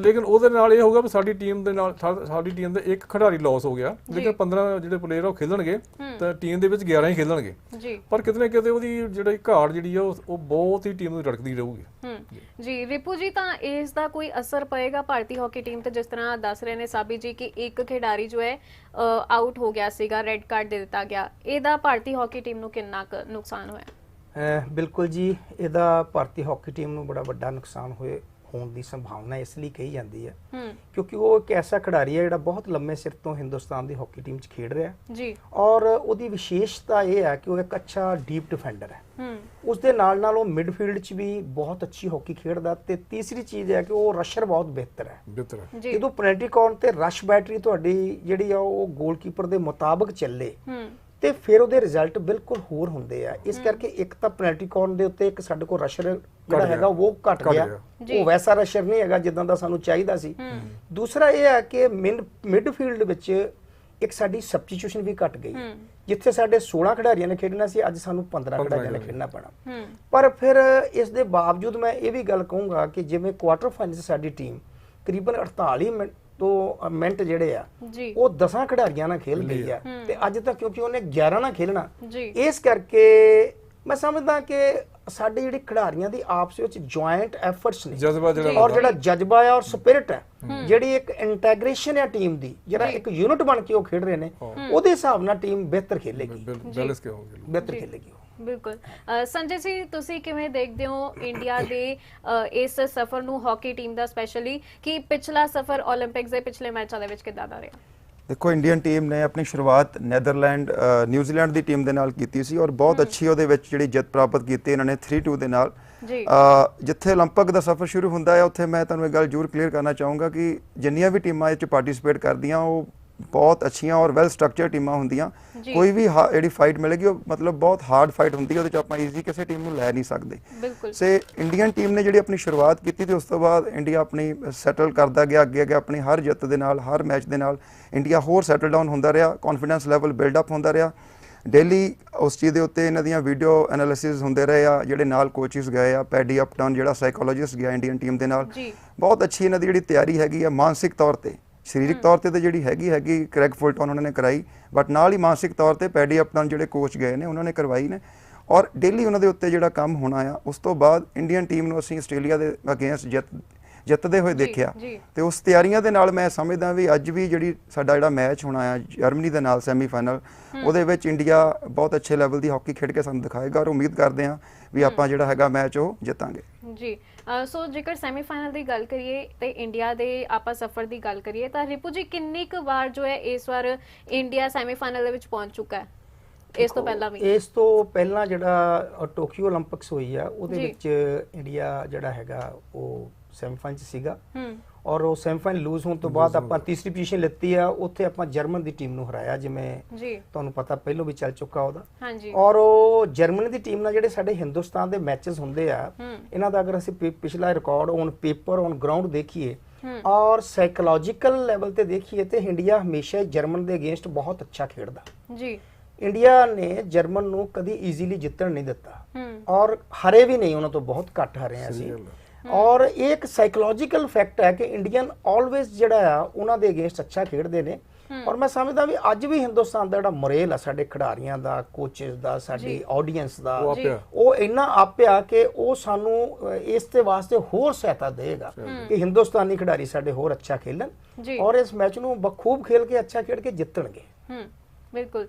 ਲੇਕਿਨ ਉਹਦੇ ਨਾਲ ਇਹ ਹੋਗਾ ਵੀ ਸਾਡੀ ਟੀਮ ਦੇ ਨਾਲ ਸਾਡੀ ਟੀਮ ਦਾ ਇੱਕ ਖਿਡਾਰੀ ਲਾਸ ਹੋ ਗਿਆ। ਲੇਕਿਨ 15 ਜਿਹੜੇ ਪਲੇਅਰ ਉਹ ਖੇਲਣਗੇ। ਤਾਂ ਟੀਮ ਦੇ ਵਿੱਚ 11 ਹੀ ਖੇਲਣਗੇ। ਜੀ। ਪਰ ਕਿਤੇ ਨਾ ਕਿਤੇ ਉਹਦੀ ਜਿਹੜੀ ਘਾਟ ਜਿਹੜੀ ਆ ਉਹ ਉਹ ਬਹੁਤ ਹੀ ਟੀਮ ਨੂੰ ਰੜਕਦੀ ਰਹੂਗੀ। ਹੂੰ। ਜੀ ਰਿਪੂ ਜੀ ਤਾਂ ਇਸ ਦਾ ਕੋਈ ਅਸਰ ਪਏਗਾ ਭਾਰਤੀ ਹਾਕੀ ਟੀਮ ਤੇ ਜਿਸ ਤਰ੍ਹਾਂ ਦੱਸ ਰਹੇ ਨੇ ਸਾਬੀ ਜੀ ਕਿ ਇੱਕ ਖਿਡਾਰੀ ਜੋ ਹੈ ਆਊਟ ਹੋ ਗਿਆ ਸੀਗਾ ਰੈੱਡ ਕਾਰਡ ਦੇ ਦਿੱਤਾ ਗਿਆ। ਇਹਦਾ ਭਾਰਤੀ ਹਾਕੀ ਟੀਮ ਨੂੰ ਕਿੰਨਾ ਕੁ ਨੁਕਸਾਨ ਹੋਇਆ? ਬਿਲਕੁਲ ਜੀ ਇਹਦਾ ਭਾਰਤੀ ਹਾਕੀ ਟੀਮ ਨੂੰ ਬੜਾ ਵੱਡਾ ਨੁਕਸਾਨ ਹੋਏ ਹੋਣ ਦੀ ਸੰਭਾਵਨਾ ਇਸ ਲਈ ਕਹੀ ਜਾਂਦੀ ਹੈ। ਕਿਉਂਕਿ ਉਹ ਇੱਕ ਐਸਾ ਖਿਡਾਰੀ ਹੈ ਜਿਹੜਾ ਬਹੁਤ ਲੰਮੇ ਸਿਰ ਤੋਂ ਹਿੰਦੁਸਤਾਨ ਦੀ ਹਾਕੀ ਟੀਮ 'ਚ ਖੇਡ ਰਿਹਾ ਹੈ। ਜੀ। ਔਰ ਉਹਦੀ ਵਿਸ਼ੇਸ਼ਤਾ ਇਹ ਹੈ ਕਿ ਉਹ ਇੱਕ ਅੱਛਾ ਡੀਪ ਡਿਫੈਂਡਰ ਹੈ। ਹੂੰ। ਉਸ ਦੇ ਨਾਲ ਨਾਲ ਉਹ ਮਿਡਫੀਲਡ 'ਚ ਵੀ ਬਹੁਤ ਅੱਛੀ ਹਾਕੀ ਖੇਡਦਾ ਤੇ ਤੀਸਰੀ ਚੀਜ਼ ਹੈ ਕਿ ਉਹ ਰਸ਼ਰ ਬਹੁਤ ਬਿਹਤਰ ਹੈ। ਬਿਹਤਰ ਹੈ। ਜੀ। ਜਦੋਂ ਪੈਨਲਟੀ ਤੇ ਰਸ਼ ਬੈਟਰੀ ਤੁਹਾਡੀ ਜਿਹੜੀ ਆ ਉਹ ਗੋਲਕੀਪਰ ਦੇ ਮੁਤਾਬਕ ਚੱਲੇ ਹੂੰ। ਤੇ ਫਿਰ ਉਹਦੇ ਰਿਜ਼ਲਟ ਬਿਲਕੁਲ ਹੋਰ ਹੁੰਦੇ ਆ। ਇਸ ਕਰਕੇ ਇੱਕ ਤਾਂ ਪੈਨਲਟੀ ਕਾਊਂਟ ਦੇ ਉੱਤੇ ਇੱਕ ਸਾਡੇ ਕੋਲ ਰਸ਼ਰ ਜਿਹੜਾ। ਹੈਗਾ ਉਹ ਘਟ ਗਿਆ। ਉਹ ਵੈਸਾ ਰਸ਼ਰ ਨਹੀਂ ਹੈਗਾ ਜਿੱਦਾਂ ਦਾ ਸਾਨੂੰ ਚਾਹੀਦਾ ਸੀ। ਦੂਸਰਾ ਇਹ ਹੈ ਕਿ ਮਿਡਫੀਲਡ ਵਿੱਚ ਇੱਕ ਸਾਡੀ ਸਬਸਟੀਟਿਊਸ਼ਨ ਵੀ ਘਟ ਗਈ। ਜਿੱਥੇ ਸਾਡੇ 16 ਖਿਡਾਰੀਆਂ ਨੇ ਖੇਡਣਾ ਸੀ ਅੱਜ ਸਾਨੂੰ 15 15 ਖਿਡਾਰੀਆਂ ਨੇ। ਖੇਡਣਾ ਪੈਣਾ। ਪਰ ਫਿਰ ਇਸ ਦੇ ਬਾਵਜੂਦ ਮੈਂ ਇਹ ਵੀ ਗੱਲ ਕਹੂੰਗਾ ਕਿ ਜਿਵੇਂ ਕੁਆਟਰ ਫਾਈਨਲ 'ਚ ਸਾਡੀ ਟੀਮ ਕਰੀਬਨ 48 ਮਿੰਟ ਤੋਂ ਮਿੰਟ ਜਿਹੜੇ ਆ ਉਹ 10 ਖਿਡਾਰੀਆਂ ਨਾਲ ਖੇਲ ਗਈ ਆ। ਤੇ ਅੱਜ ਤੱਕ ਕਿਉਂਕਿ ਉਹਨੇ 11 ਨਾਲ ਖੇਲਣਾ ਇਸ ਕਰਕੇ ਮੈਂ ਸਮਝਦਾ ਕਿ ਸਾਡੇ ਜਿਹੜੇ ਖਿਡਾਰੀਆਂ ਦੀ ਆਪਸ ਵਿੱਚ ਜੁਆਇੰਟ ਐਫਰਟਸ ਨੇ ਜਜ਼ਬਾ ਜਿਹੜਾ ਔਰ ਜਿਹੜਾ ਜਜ਼ਬਾ ਹੈ ਔਰ ਸਪਿਰਿਟ ਹੈ। ਜਿਹੜੀ ਇੱਕ ਇੰਟੈਗ੍ਰੇਸ਼ਨ ਹੈ ਟੀਮ ਦੀ ਜਿਹੜਾ ਇੱਕ ਯੂਨਿਟ ਬਣ ਕੇ ਉਹ ਖੇਡ ਰਹੇ ਨੇ ਉਹਦੇ ਹਿਸਾਬ ਨਾਲ ਟੀਮ ਬਿਹਤਰ ਖੇਲੇਗੀ। ਬੈਲੈਂਸ ਹੋਊਗੀ ਬਿਹਤਰ ਖੇਲੇਗੀ ਬਿਲਕੁਲ। ਸੰਜੇ ਜੀ ਤੁਸੀਂ ਕਿਵੇਂ ਦੇਖਦੇ ਹੋ ਇੰਡੀਆ ਦੇ ਇਸ ਸਫ਼ਰ ਨੂੰ ਹਾਕੀ ਟੀਮ ਦਾ ਸਪੈਸ਼ਲੀ ਕਿ ਪਿਛਲਾ ਸਫ਼ਰ 올림픽ਸ ਦੇ ਪਿਛਲੇ ਮੈਚਾਂ ਦੇ ਵਿੱਚ ਕਿੱਦਾਂ ਦਾ ਰਿਹਾ? ਦੇਖੋ ਇੰਡੀਅਨ ਟੀਮ ਨੇ ਆਪਣੀ ਸ਼ੁਰੂਆਤ ਨੈਦਰਲੈਂਡ ਨਿਊਜ਼ੀਲੈਂਡ ਦੀ ਟੀਮ ਦੇ ਨਾਲ ਕੀਤੀ ਸੀ ਔਰ ਬਹੁਤ ਅੱਛੀ ਉਹਦੇ ਵਿੱਚ ਜਿਹੜੀ ਜਿੱਤ ਪ੍ਰਾਪਤ ਕੀਤੀ ਇਹਨਾਂ ਨੇ 3-2 ਦੇ ਨਾਲ। ਜੀ। ਜਿੱਥੇ 올림픽 ਦਾ ਸਫ਼ਰ ਸ਼ੁਰੂ ਹੁੰਦਾ ਹੈ ਉੱਥੇ ਮੈਂ ਤੁਹਾਨੂੰ ਇਹ ਗੱਲ ਜ਼ਰੂਰ ਕਲੀਅਰ ਕਰਨਾ ਚਾਹੂੰਗਾ ਕਿ ਜਿੰਨੀਆਂ ਵੀ ਟੀਮਾਂ ਇਹ ਚ ਪਾਰਟਿਸਿਪੇਟ ਕਰਦੀਆਂ ਉਹ ਬਹੁਤ ਅੱਛੀਆਂ ਔਰ ਵੈਲ ਸਟਰਕਚਰਡ ਟੀਮਾਂ ਹੁੰਦੀਆਂ। ਕੋਈ ਵੀ ਜਿਹੜੀ ਫਾਈਟ ਮਿਲੇਗੀ ਉਹ ਮਤਲਬ ਬਹੁਤ ਹਾਰਡ ਫਾਈਟ ਹੁੰਦੀ ਹੈ ਉਹਦੇ ਚ ਆਪਾਂ ਈਜ਼ੀ ਕਿਸੇ ਟੀਮ ਨੂੰ ਲੈ ਨਹੀਂ ਸਕਦੇ। ਸੇ ਇੰਡੀਅਨ ਟੀਮ ਨੇ ਜਿਹੜੀ ਆਪਣੀ ਸ਼ੁਰੂਆਤ ਕੀਤੀ ਤੇ ਉਸ ਤੋਂ ਬਾਅਦ ਇੰਡੀਆ ਆਪਣੀ ਸੈਟਲ ਕਰਦਾ ਗਿਆ ਅੱਗੇ ਅੱਗੇ ਆਪਣੀ ਹਰ ਜਿੱਤ ਦੇ ਨਾਲ ਹਰ ਮੈਚ ਦੇ ਨਾਲ ਇੰਡੀਆ ਹੋਰ ਸੈਟਲ ਡਾਊਨ ਹੁੰਦਾ ਰਿਹਾ ਕੌਨਫੀਡੈਂਸ ਲੈਵਲ ਬਿਲਡ ਅਪ ਹੁੰਦਾ ਰਿਹਾ। ਡੇਲੀ ਉਸ ਚੀਜ਼ ਦੇ ਉੱਤੇ ਇਹਨਾਂ ਦੀਆਂ ਵੀਡੀਓ ਐਨਾਲਿਸਿਸ ਹੁੰਦੇ ਰਹੇ ਆ ਜਿਹੜੇ ਨਾਲ ਕੋਚਿਸ ਗਏ ਆ ਪੈਡੀ ਅਪਟਨ ਜਿਹੜਾ ਸਾਈਕੋਲੋਜਿਸਟ ਗਿਆ ਇੰਡੀਅਨ ਟੀਮ ਦੇ ਨਾਲ। ਬਹੁਤ ਅੱਛੀ ਇਹਨਾਂ ਦੀ ਜਿਹੜੀ ਤਿਆਰੀ ਹੈਗੀ ਆ ਮਾਨਸਿਕ ਤੌਰ ਤੇ। ਸਰੀਰਕ ਤੌਰ ਤੇ ਤਾਂ ਜਿਹੜੀ ਹੈਗੀ ਹੈਗੀ ਕ੍ਰੈਗ ਫੁਲਟਨ ਉਹਨਾਂ ਨੇ ਕਰਾਈ ਬਟ ਨਾਲ ਹੀ ਮਾਨਸਿਕ ਤੌਰ ਤੇ ਪੈਡੀ ਅਪਟਨ ਜਿਹੜੇ ਕੋਚ ਗਏ ਨੇ ਉਹਨਾਂ ਨੇ ਕਰਵਾਈ ਨੇ। ਔਰ ਡੇਲੀ ਉਹਨਾਂ ਦੇ ਉੱਤੇ ਜਿਹੜਾ ਕੰਮ ਹੋਣਾ ਆ ਉਸ ਤੋਂ ਬਾਅਦ ਇੰਡੀਅਨ ਟੀਮ ਨੂੰ ਅਸੀਂ ਆਸਟ੍ਰੇਲੀਆ ਦੇ ਅਗੇਂਸਟ ਜਿੱਤ ਜਿੱਤਦੇ ਹੋਏ ਦੇਖਿਆ। ਤੇ ਉਸ ਤਿਆਰੀਆਂ ਦੇ ਨਾਲ ਮੈਂ ਸਮਝਦਾ ਵੀ ਅੱਜ ਵੀ ਜਿਹੜੀ ਸਾਡਾ ਜਿਹੜਾ ਮੈਚ ਹੋਣਾ ਆ ਜਰਮਨੀ ਦੇ ਨਾਲ ਸੈਮੀਫਾਈਨਲ ਉਹਦੇ ਵਿੱਚ ਇੰਡੀਆ ਬਹੁਤ ਅੱਛੇ ਲੈਵਲ ਦੀ ਹਾਕੀ ਖੇਡ ਕੇ ਸਾਨੂੰ ਦਿਖਾਏਗਾ ਔਰ ਉਮੀਦ ਕਰਦੇ ਹਾਂ ਵੀ ਆਪਾਂ ਜਿਹੜਾ ਹੈਗਾ ਮੈਚ ਉਹ ਜਿੱਤਾਂਗੇ। ਜੀ। ਸੋ ਜੇਕਰ ਸੈਮੀਫਾਈਨਲ ਦੀ ਗੱਲ ਕਰੀਏ ਤੇ ਇੰਡੀਆ ਦੇ ਆਪਾਂ ਸਫ਼ਰ ਦੀ ਗੱਲ ਕਰੀਏ, ਤਾਂ ਰਿਪੂ ਜੀ ਕਿੰਨੀ ਕੁ ਵਾਰ ਜੋ ਹੈ ਇਸ ਵਾਰ ਇੰਡੀਆ ਸੈਮੀਫਾਈਨਲ ਦੇ ਵਿੱਚ ਪਹੁੰਚ ਚੁੱਕਾ ਹੈ? ਇਸ ਤੋਂ ਪਹਿਲਾਂ ਵੀ। ਇਸ ਤੋਂ ਪਹਿਲਾਂ ਜਿਹੜਾ ਟੋਕੀਓ 올림픽ਸ ਹੋਈ ਆ ਉਹਦੇ ਵਿੱਚ ਇੰਡੀਆ ਜਿਹੜਾ ਹੈਗਾ ਉਹ ਸੈਮੀਫਾਈਨਲ ਚ ਸੀਗਾ। ਹੂੰ। ਔਰ ਉਹ ਸੈਮੀਫਾਈਨਲ ਲੂਜ਼ ਹੋਣ ਤੋਂ ਬਾਅਦ ਆਪਾਂ ਤੀਸਰੀ ਪੋਜੀਸ਼ਨ ਲਿੱਤੀ ਆ ਉੱਥੇ ਆਪਾਂ ਜਰਮਨ ਦੀ ਟੀਮ ਨੂੰ ਹਰਾਇਆ ਜਿਵੇਂ ਤੁਹਾਨੂੰ ਪਤਾ ਪਹਿਲਾਂ ਵੀ ਚੱਲ ਚੁੱਕਾ ਉਹਦਾ। ਔਰ ਉਹ ਜਰਮਨ ਦੀ ਟੀਮ ਨਾਲ ਜਿਹੜੇ ਸਾਡੇ ਹਿੰਦੁਸਤਾਨ ਦੇ ਮੈਚਸ ਹੁੰਦੇ ਆ ਇਹਨਾਂ ਦਾ ਅਗਰ ਅਸੀਂ ਪਿਛਲਾ record on paper on ground ਦੇਖੀਏ ਔਰ ਸਾਈਕੋਲੋਜੀਕਲ ਲੈਵਲ ਤੇ ਦੇਖੀਏ ਤੇ ਇੰਡੀਆ ਹਮੇਸ਼ਾ ਜਰਮਨ ਦੇ ਅਗੇਂਸਟ ਬਹੁਤ ਅੱਛਾ ਖੇਡਦਾ। ਜੀ। ਇੰਡੀਆ ਨੇ ਜਰਮਨ ਨੂੰ ਕਦੀ ਈਜ਼ੀਲੀ ਜਿੱਤਣ ਨਹੀਂ ਦਿੱਤਾ। ਔਰ ਹਰੇ ਵੀ ਨਹੀਂ ਉਹਨਾਂ ਤੋਂ ਬਹੁਤ ਘੱਟ ਹਰੇ ਆ ਅਸੀਂ ਔਰ ਇਹ ਇੱਕ ਸਾਈਕੋਲੋਜੀਕਲ ਫੈਕਟ ਹੈ ਕਿ ਇੰਡੀਅਨ ਆਲਵੇਸ ਜਿਹੜਾ ਆ ਉਹਨਾਂ ਦੇ ਅਗੇਂਸਟ ਅੱਛਾ ਖੇਡਦੇ ਨੇ। ਔਰ ਮੈਂ ਸਮਝਦਾ ਵੀ ਅੱਜ ਵੀ ਹਿੰਦੁਸਤਾਨ ਦਾ ਜਿਹੜਾ ਮੋਰੇਲ ਆ ਸਾਡੇ ਖਿਡਾਰੀਆਂ ਦਾ ਕੋਚਸ ਦਾ ਸਾਡੀ ਆਡੀਅנס ਦਾ ਉਹ ਇੰਨਾ ਆਪਿਆ ਕਿ ਉਹ ਸਾਨੂੰ ਇਸ ਦੇ ਵਾਸਤੇ ਹੋਰ ਸਹਾਇਤਾ ਦੇਗਾ ਕਿ ਹਿੰਦੁਸਤਾਨੀ ਖਿਡਾਰੀ ਸਾਡੇ ਹੋਰ ਅੱਛਾ ਖੇਲਣ। ਔਰ ਇਸ ਮੈਚ ਨੂੰ ਬਖੂਬ ਖੇਲ ਕੇ ਅੱਛਾ ਖੇਡ ਕੇ ਜਿੱਤਣਗੇ। ਹੂੰ। ਬਿਲਕੁਲ।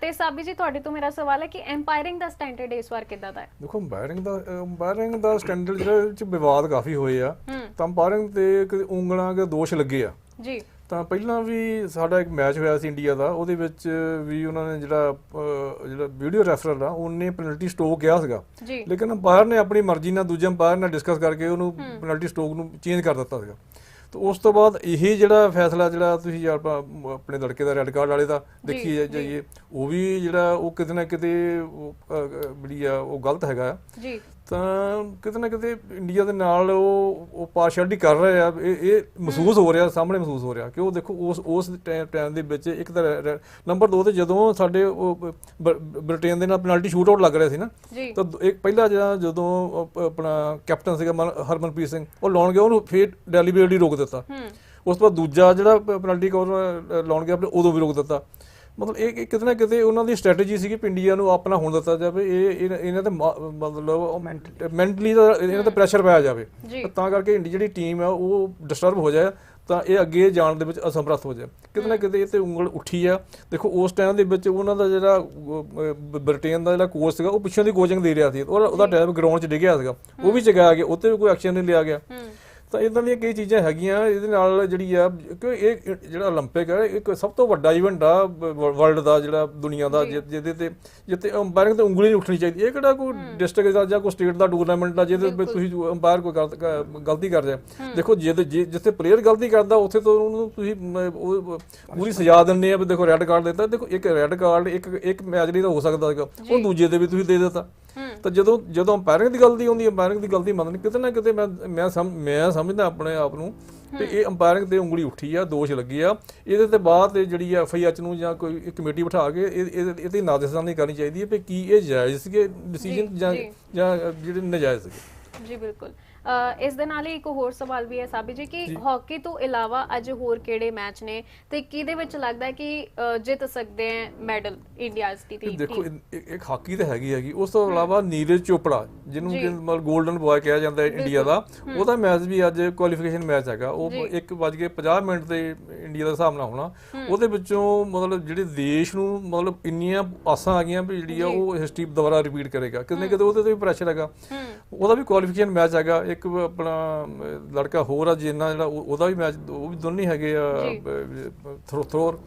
ਤੇ ਸਾਬੀ ਜੀ ਤੁਹਾਡੇ ਤੋਂ ਮੇਰਾ ਸਵਾਲ ਹੈ ਕਿ ਐਮਪਾਇਰਿੰਗ ਦਾ ਸਟੈਂਡਰਡ ਇਸ ਵਾਰ ਕਿੱਦਾਂ ਦਾ ਹੈ? ਦੇਖੋ ਅੰਪਾਇਰਿੰਗ ਦਾ ਅੰਪਾਇਰਿੰਗ ਦਾ ਸਟੈਂਡਰਡ ਜਿਹੜਾ ਇਹ ਚ ਵਿਵਾਦ ਕਾਫੀ ਹੋਏ ਆ। ਤਾਂ ਅੰਪਾਇਰਿੰਗ ਤੇ ਕਦੇ ਉਂਗਲਾਂ ਦੇ ਦੋਸ਼ ਲੱਗੇ ਆ। ਜੀ। ਤਾਂ ਪਹਿਲਾਂ ਵੀ ਸਾਡਾ ਇੱਕ ਮੈਚ ਹੋਇਆ ਸੀ ਇੰਡੀਆ ਦਾ। ਉਹਦੇ ਵਿੱਚ ਵੀ ਉਹਨਾਂ ਨੇ ਜਿਹੜਾ ਜਿਹੜਾ ਵੀਡੀਓ ਰੈਫਰਰ ਆ ਉਹਨੇ ਪੈਨਲਟੀ ਸਟੋਕ ਕਿਹਾ ਸੀਗਾ। ਲੇਕਿਨ ਅੰਪਾਇਰ ਨੇ ਆਪਣੀ ਮਰਜ਼ੀ ਨਾਲ ਦੂਜੇ ਅੰਪਾਇਰ ਨਾਲ ਡਿਸਕਸ ਕਰਕੇ ਉਹਨੂੰ ਪੈਨਲਟੀ ਸਟੋਕ ਨੂੰ ਚੇਂਜ ਕਰ ਦਿੱਤਾ ਸੀਗਾ। ਤੇ ਉਸ ਤੋਂ ਬਾਅਦ ਇਹ ਜਿਹੜਾ ਫੈਸਲਾ ਜਿਹੜਾ ਤੁਸੀਂ ਆਪਣੇ ਲੜਕੇ ਦਾ ਰੈੱਡ ਕਾਰਡ ਵਾਲੇ ਦਾ ਦੇਖੀ ਜਾਈਏ ਉਹ ਵੀ ਜਿਹੜਾ ਉਹ ਕਿਤੇ ਨਾ ਕਿਤੇ ਜਿਹੜੀ ਆ ਉਹ ਗਲਤ ਹੈਗਾ। ਜੀ ਤਾਂ ਕਿਤੇ ਨਾ ਕਿਤੇ ਇੰਡੀਆ ਦੇ ਨਾਲ ਉਹ ਉਹ ਪਾਰਸ਼ੈਲਿਟੀ ਕਰ ਰਹੇ ਆ। ਇਹ ਇਹ ਮਹਿਸੂਸ ਹੋ ਰਿਹਾ ਸਾਹਮਣੇ ਮਹਿਸੂਸ ਹੋ ਰਿਹਾ ਕਿ ਉਹ ਦੇਖੋ ਉਸ ਉਸ ਟਾਈਮ ਦੇ ਵਿੱਚ ਇੱਕ ਤਾਂ ਨੰਬਰ 2 ਤੇ ਜਦੋਂ ਸਾਡੇ ਉਹ ਬ੍ਰਿਟੇਨ ਦੇ ਨਾਲ ਪੈਨਲਟੀ ਸ਼ੂਟ ਆਊਟ ਲੱਗ ਰਿਹਾ ਸੀ ਨਾ ਤਾਂ ਇੱਕ ਪਹਿਲਾ ਜਿਹੜਾ ਜਦੋਂ ਆਪਣਾ ਕੈਪਟਨ ਸੀਗਾ ਮਨ- ਹਰਮਨਪ੍ਰੀਤ ਸਿੰਘ ਉਹ ਲਾਉਣ ਗਿਆ ਉਹਨੂੰ ਫੇਰ ਡੈਲੀਬਰੇਟਲੀ ਰੋਕ ਦਿੱਤਾ। ਉਸ ਤੋਂ ਬਾਅਦ ਦੂਜਾ ਜਿਹੜਾ ਪੈਨਲਟੀ ਕਵਰ ਲਾਉਣ ਗਿਆ ਆਪਣੇ ਉਦੋਂ ਵੀ ਰੋਕ ਦਿੱਤਾ। ਮਤਲਬ ਇਹ ਕਿਤੇ ਨਾ ਕਿਤੇ ਉਹਨਾਂ ਦੀ ਸਟ੍ਰੈਟਜੀ ਸੀਗੀ ਕਿ ਇੰਡੀਆ ਨੂੰ ਆਪਣਾ ਹੋਣ ਦਿੱਤਾ ਜਾਵੇ ਇਹ ਇਹ- ਇਹਨਾਂ ਤੇ ਮਤਲਬ ਮੈਂਟਲੀ ਦਾ ਇਹਨਾਂ ਤੇ ਪ੍ਰੈਸ਼ਰ ਪਾਇਆ ਜਾਵੇ। ਤਾਂ ਕਰਕੇ ਇੰਡੀ ਜਿਹੜੀ ਟੀਮ ਆ ਉਹ ਡਿਸਟਰਬ ਹੋ ਜਾਏ ਤਾਂ ਇਹ ਅੱਗੇ ਜਾਣ ਦੇ ਵਿੱਚ ਅਸਮਰੱਥ ਹੋ ਜਾਏ। ਕਿਤੇ ਨਾ ਕਿਤੇ ਇਹ ਤੇ ਉਂਗਲ ਉੱਠੀ ਆ। ਦੇਖੋ ਉਸ ਟਾਈਮ ਦੇ ਵਿੱਚ ਉਹਨਾਂ ਦਾ ਜਿਹੜਾ ਬ੍ਰਿਟੇਨ ਦਾ ਜਿਹੜਾ ਕੋਚ ਸੀਗਾ ਉਹ ਪਿੱਛੋਂ ਦੀ ਕੋਚਿੰਗ ਦੇ ਰਿਹਾ ਸੀ। ਉਹਦਾ ਟਾਈਮ ਗਰਾਊਂਡ 'ਚ ਡਿੱਗਿਆ ਸੀਗਾ। ਉਹ ਵੀ ਚਗਾਇਆ ਗਿਆ ਉੱਤੇ ਵੀ ਕੋਈ ਐਕਸ਼ਨ ਨਹੀਂ ਲਿਆ ਗਿਆ। ਹੂੰ। ਤਾਂ ਇਦਾਂ ਦੀਆਂ ਕਈ ਚੀਜ਼ਾਂ ਹੈਗੀਆਂ ਇਹਦੇ ਨਾਲ ਜਿਹੜੀ ਆ ਕਿ ਇਹ ਜਿਹੜਾ 올림픽 ਹੈ ਇੱਕ ਸਭ ਤੋਂ ਵੱਡਾ ਇਵੈਂਟ ਆ ਵਰਲਡ ਦਾ ਜਿਹੜਾ ਦੁਨੀਆ ਦਾ ਜਿ- ਜਿਹਦੇ ਤੇ ਜਿੱਤੇ ਅੰਪਾਇਰਿੰਗ ਤੇ ਉਂਗਲੀ ਨਹੀਂ ਉੱਠਣੀ ਚਾਹੀਦੀ ਇਹ ਕਿਹੜਾ ਕੋਈ ਡਿਸਟ੍ਰਿਕਟ ਦਾ ਜਾਂ ਕੋਈ ਸਟੇਟ ਦਾ ਟੂਰਨਾਮੈਂਟ ਆ ਜਿਹਦੇ ਵਿੱਚ ਤੁਸੀਂ ਅੰਪਾਇਰ ਕੋਈ ਗਲਤ ਕ- ਗਲਤੀ ਕਰ ਰਿਹਾ ਦੇਖੋ ਜਿਹਦੇ ਜਿ- ਜਿੱਥੇ ਪਲੇਅਰ ਗਲਤੀ ਕਰਦਾ ਉੱਥੇ ਤੋਂ ਉਹਨੂੰ ਤੁਸੀਂ ਮ, ਉਹ ਪੂਰੀ ਸਜ਼ਾ ਦਿੰਦੇ ਆ ਵੀ ਦੇਖੋ ਰੈੱਡ ਕਾਰਡ ਦਿੱਤਾ ਦੇਖੋ ਇੱਕ ਰੈੱਡ ਕਾਰਡ ਇੱਕ ਇੱਕ ਮੈਚ ਲਈ ਤਾਂ ਹੋ ਸਕਦਾ ਸੀਗਾ ਉਹ ਦੂਜੇ ਤੇ ਵੀ ਤੁਸੀਂ ਦੇ ਦਿੱਤਾ ਹੂੰ ਤਾਂ ਜਦੋਂ ਜਦੋਂ ਅੰਪਾਇਰਿੰਗ ਦੀ ਗਲਤੀ ਹੁੰਦੀ ਹੈ ਅੰਪਾਇਰਿੰਗ ਦੀ ਗਲਤੀ ਮੰਨਣੀ ਕਿਤੇ ਨਾ ਕਿਤੇ ਮੈਂ ਮੈਂ ਸਮ ਮੈਂ ਸਮਝਦਾ ਆਪਣੇ ਆਪ ਨੂੰ ਤੇ ਇਹ ਅੰਪਾਇਰਿੰਗ ਤੇ ਉਂਗਲੀ ਉੱਠੀ ਆ ਦੋਸ਼ ਲੱਗੇ ਆ। ਇਹਦੇ ਤੇ ਬਾਅਦ ਤੇ ਜਿਹੜੀ ਐਫ ਆਈ ਐਚ ਨੂੰ ਜਾਂ ਕੋਈ ਕਮੇਟੀ ਬਿਠਾ ਕੇ ਇਹ ਇਹ ਇਹਦੀ ਨਾਦਿਸਤਾਨੀ ਕਰਨੀ ਚਾਹੀਦੀ ਹੈ ਕਿ ਕੀ ਇਹ ਜਾਇਜ਼ ਸੀਗੇ ਡਿਸੀਜਨ ਜਾਂ। ਜੀ। ਜਿਹੜੇ ਨਜਾਇਜ਼ ਸੀਗੇ। ਜੀ ਬਿਲਕੁਲ। ਇਸ ਦੇ ਨਾਲ ਹੀ ਇੱਕ ਹੋਰ ਸਵਾਲ ਵੀ ਹੈ ਸਾਬੀ ਜੀ ਕਿ ਹਾਕੀ ਤੋਂ ਇਲਾਵਾ ਅੱਜ ਹੋਰ ਕਿਹੜੇ ਮੈਚ ਨੇ ਤੇ ਕਿਹਦੇ ਵਿੱਚ ਲੱਗਦਾ ਹੈ ਕਿ ਜਿੱਤ ਸਕਦੇ ਹੈ ਮੈਡਲ ਇੰਡੀਆ ਦੀ ਟੀਮ ਦੇਖੋ ਇੱਕ ਹਾਕੀ ਤਾਂ ਹੈਗੀ ਹੈਗੀ। ਉਸ ਤੋਂ ਇਲਾਵਾ ਨੀਰਜ ਚੋਪੜਾ ਜਿਹਨੂੰ ਮਤਲਬ 골ਡਨ ਬॉय ਕਿਹਾ ਜਾਂਦਾ ਹੈ ਇੰਡੀਆ ਦਾ ਉਹਦਾ ਮੈਚ ਵੀ ਅੱਜ ਕੁਆਲੀਫਿਕੇਸ਼ਨ ਮੈਚ ਹੈਗਾ। ਉਹ 1:50 ਮਿੰਟ ਤੇ ਇੰਡੀਆ ਦਾ ਹਿਸਾਬ ਨਾਲ ਹੋਣਾ। ਉਹਦੇ ਵਿੱਚੋਂ ਮਤਲਬ ਜਿਹੜੇ ਦੇਸ਼ ਨੂੰ ਮਤਲਬ ਇੰਨੀਆਂ ਆਸਾਂ ਆ ਗਈਆਂ ਵੀ ਜਿਹੜੀ ਆ ਉਹ ਹਿਸਟਰੀ ਦੁਬਾਰਾ ਰਿਪੀਟ ਕਰੇਗਾ। ਕਿਤੇ ਕਿਤੇ ਉਹਦੇ ਤੇ ਵੀ ਪ੍ਰੈਸ਼ਰ ਹੈਗਾ। ਉਹਦਾ ਵੀ ਕੁਆਲੀਫਿਕੇਸ਼ਨ ਮੈਚ ਹੈਗਾ। ਇੱਕ ਆਪਣਾ ਲੜਕਾ ਹੋਰ ਆ ਜਿੰਨਾ ਜਿਹੜਾ ਉਹ- ਉਹਦਾ ਵੀ ਮੈਚ ਉਹ ਵੀ ਦੋਨੇ ਹੈਗੇ ਆ। ਥਰੋ ਥਰੋਰ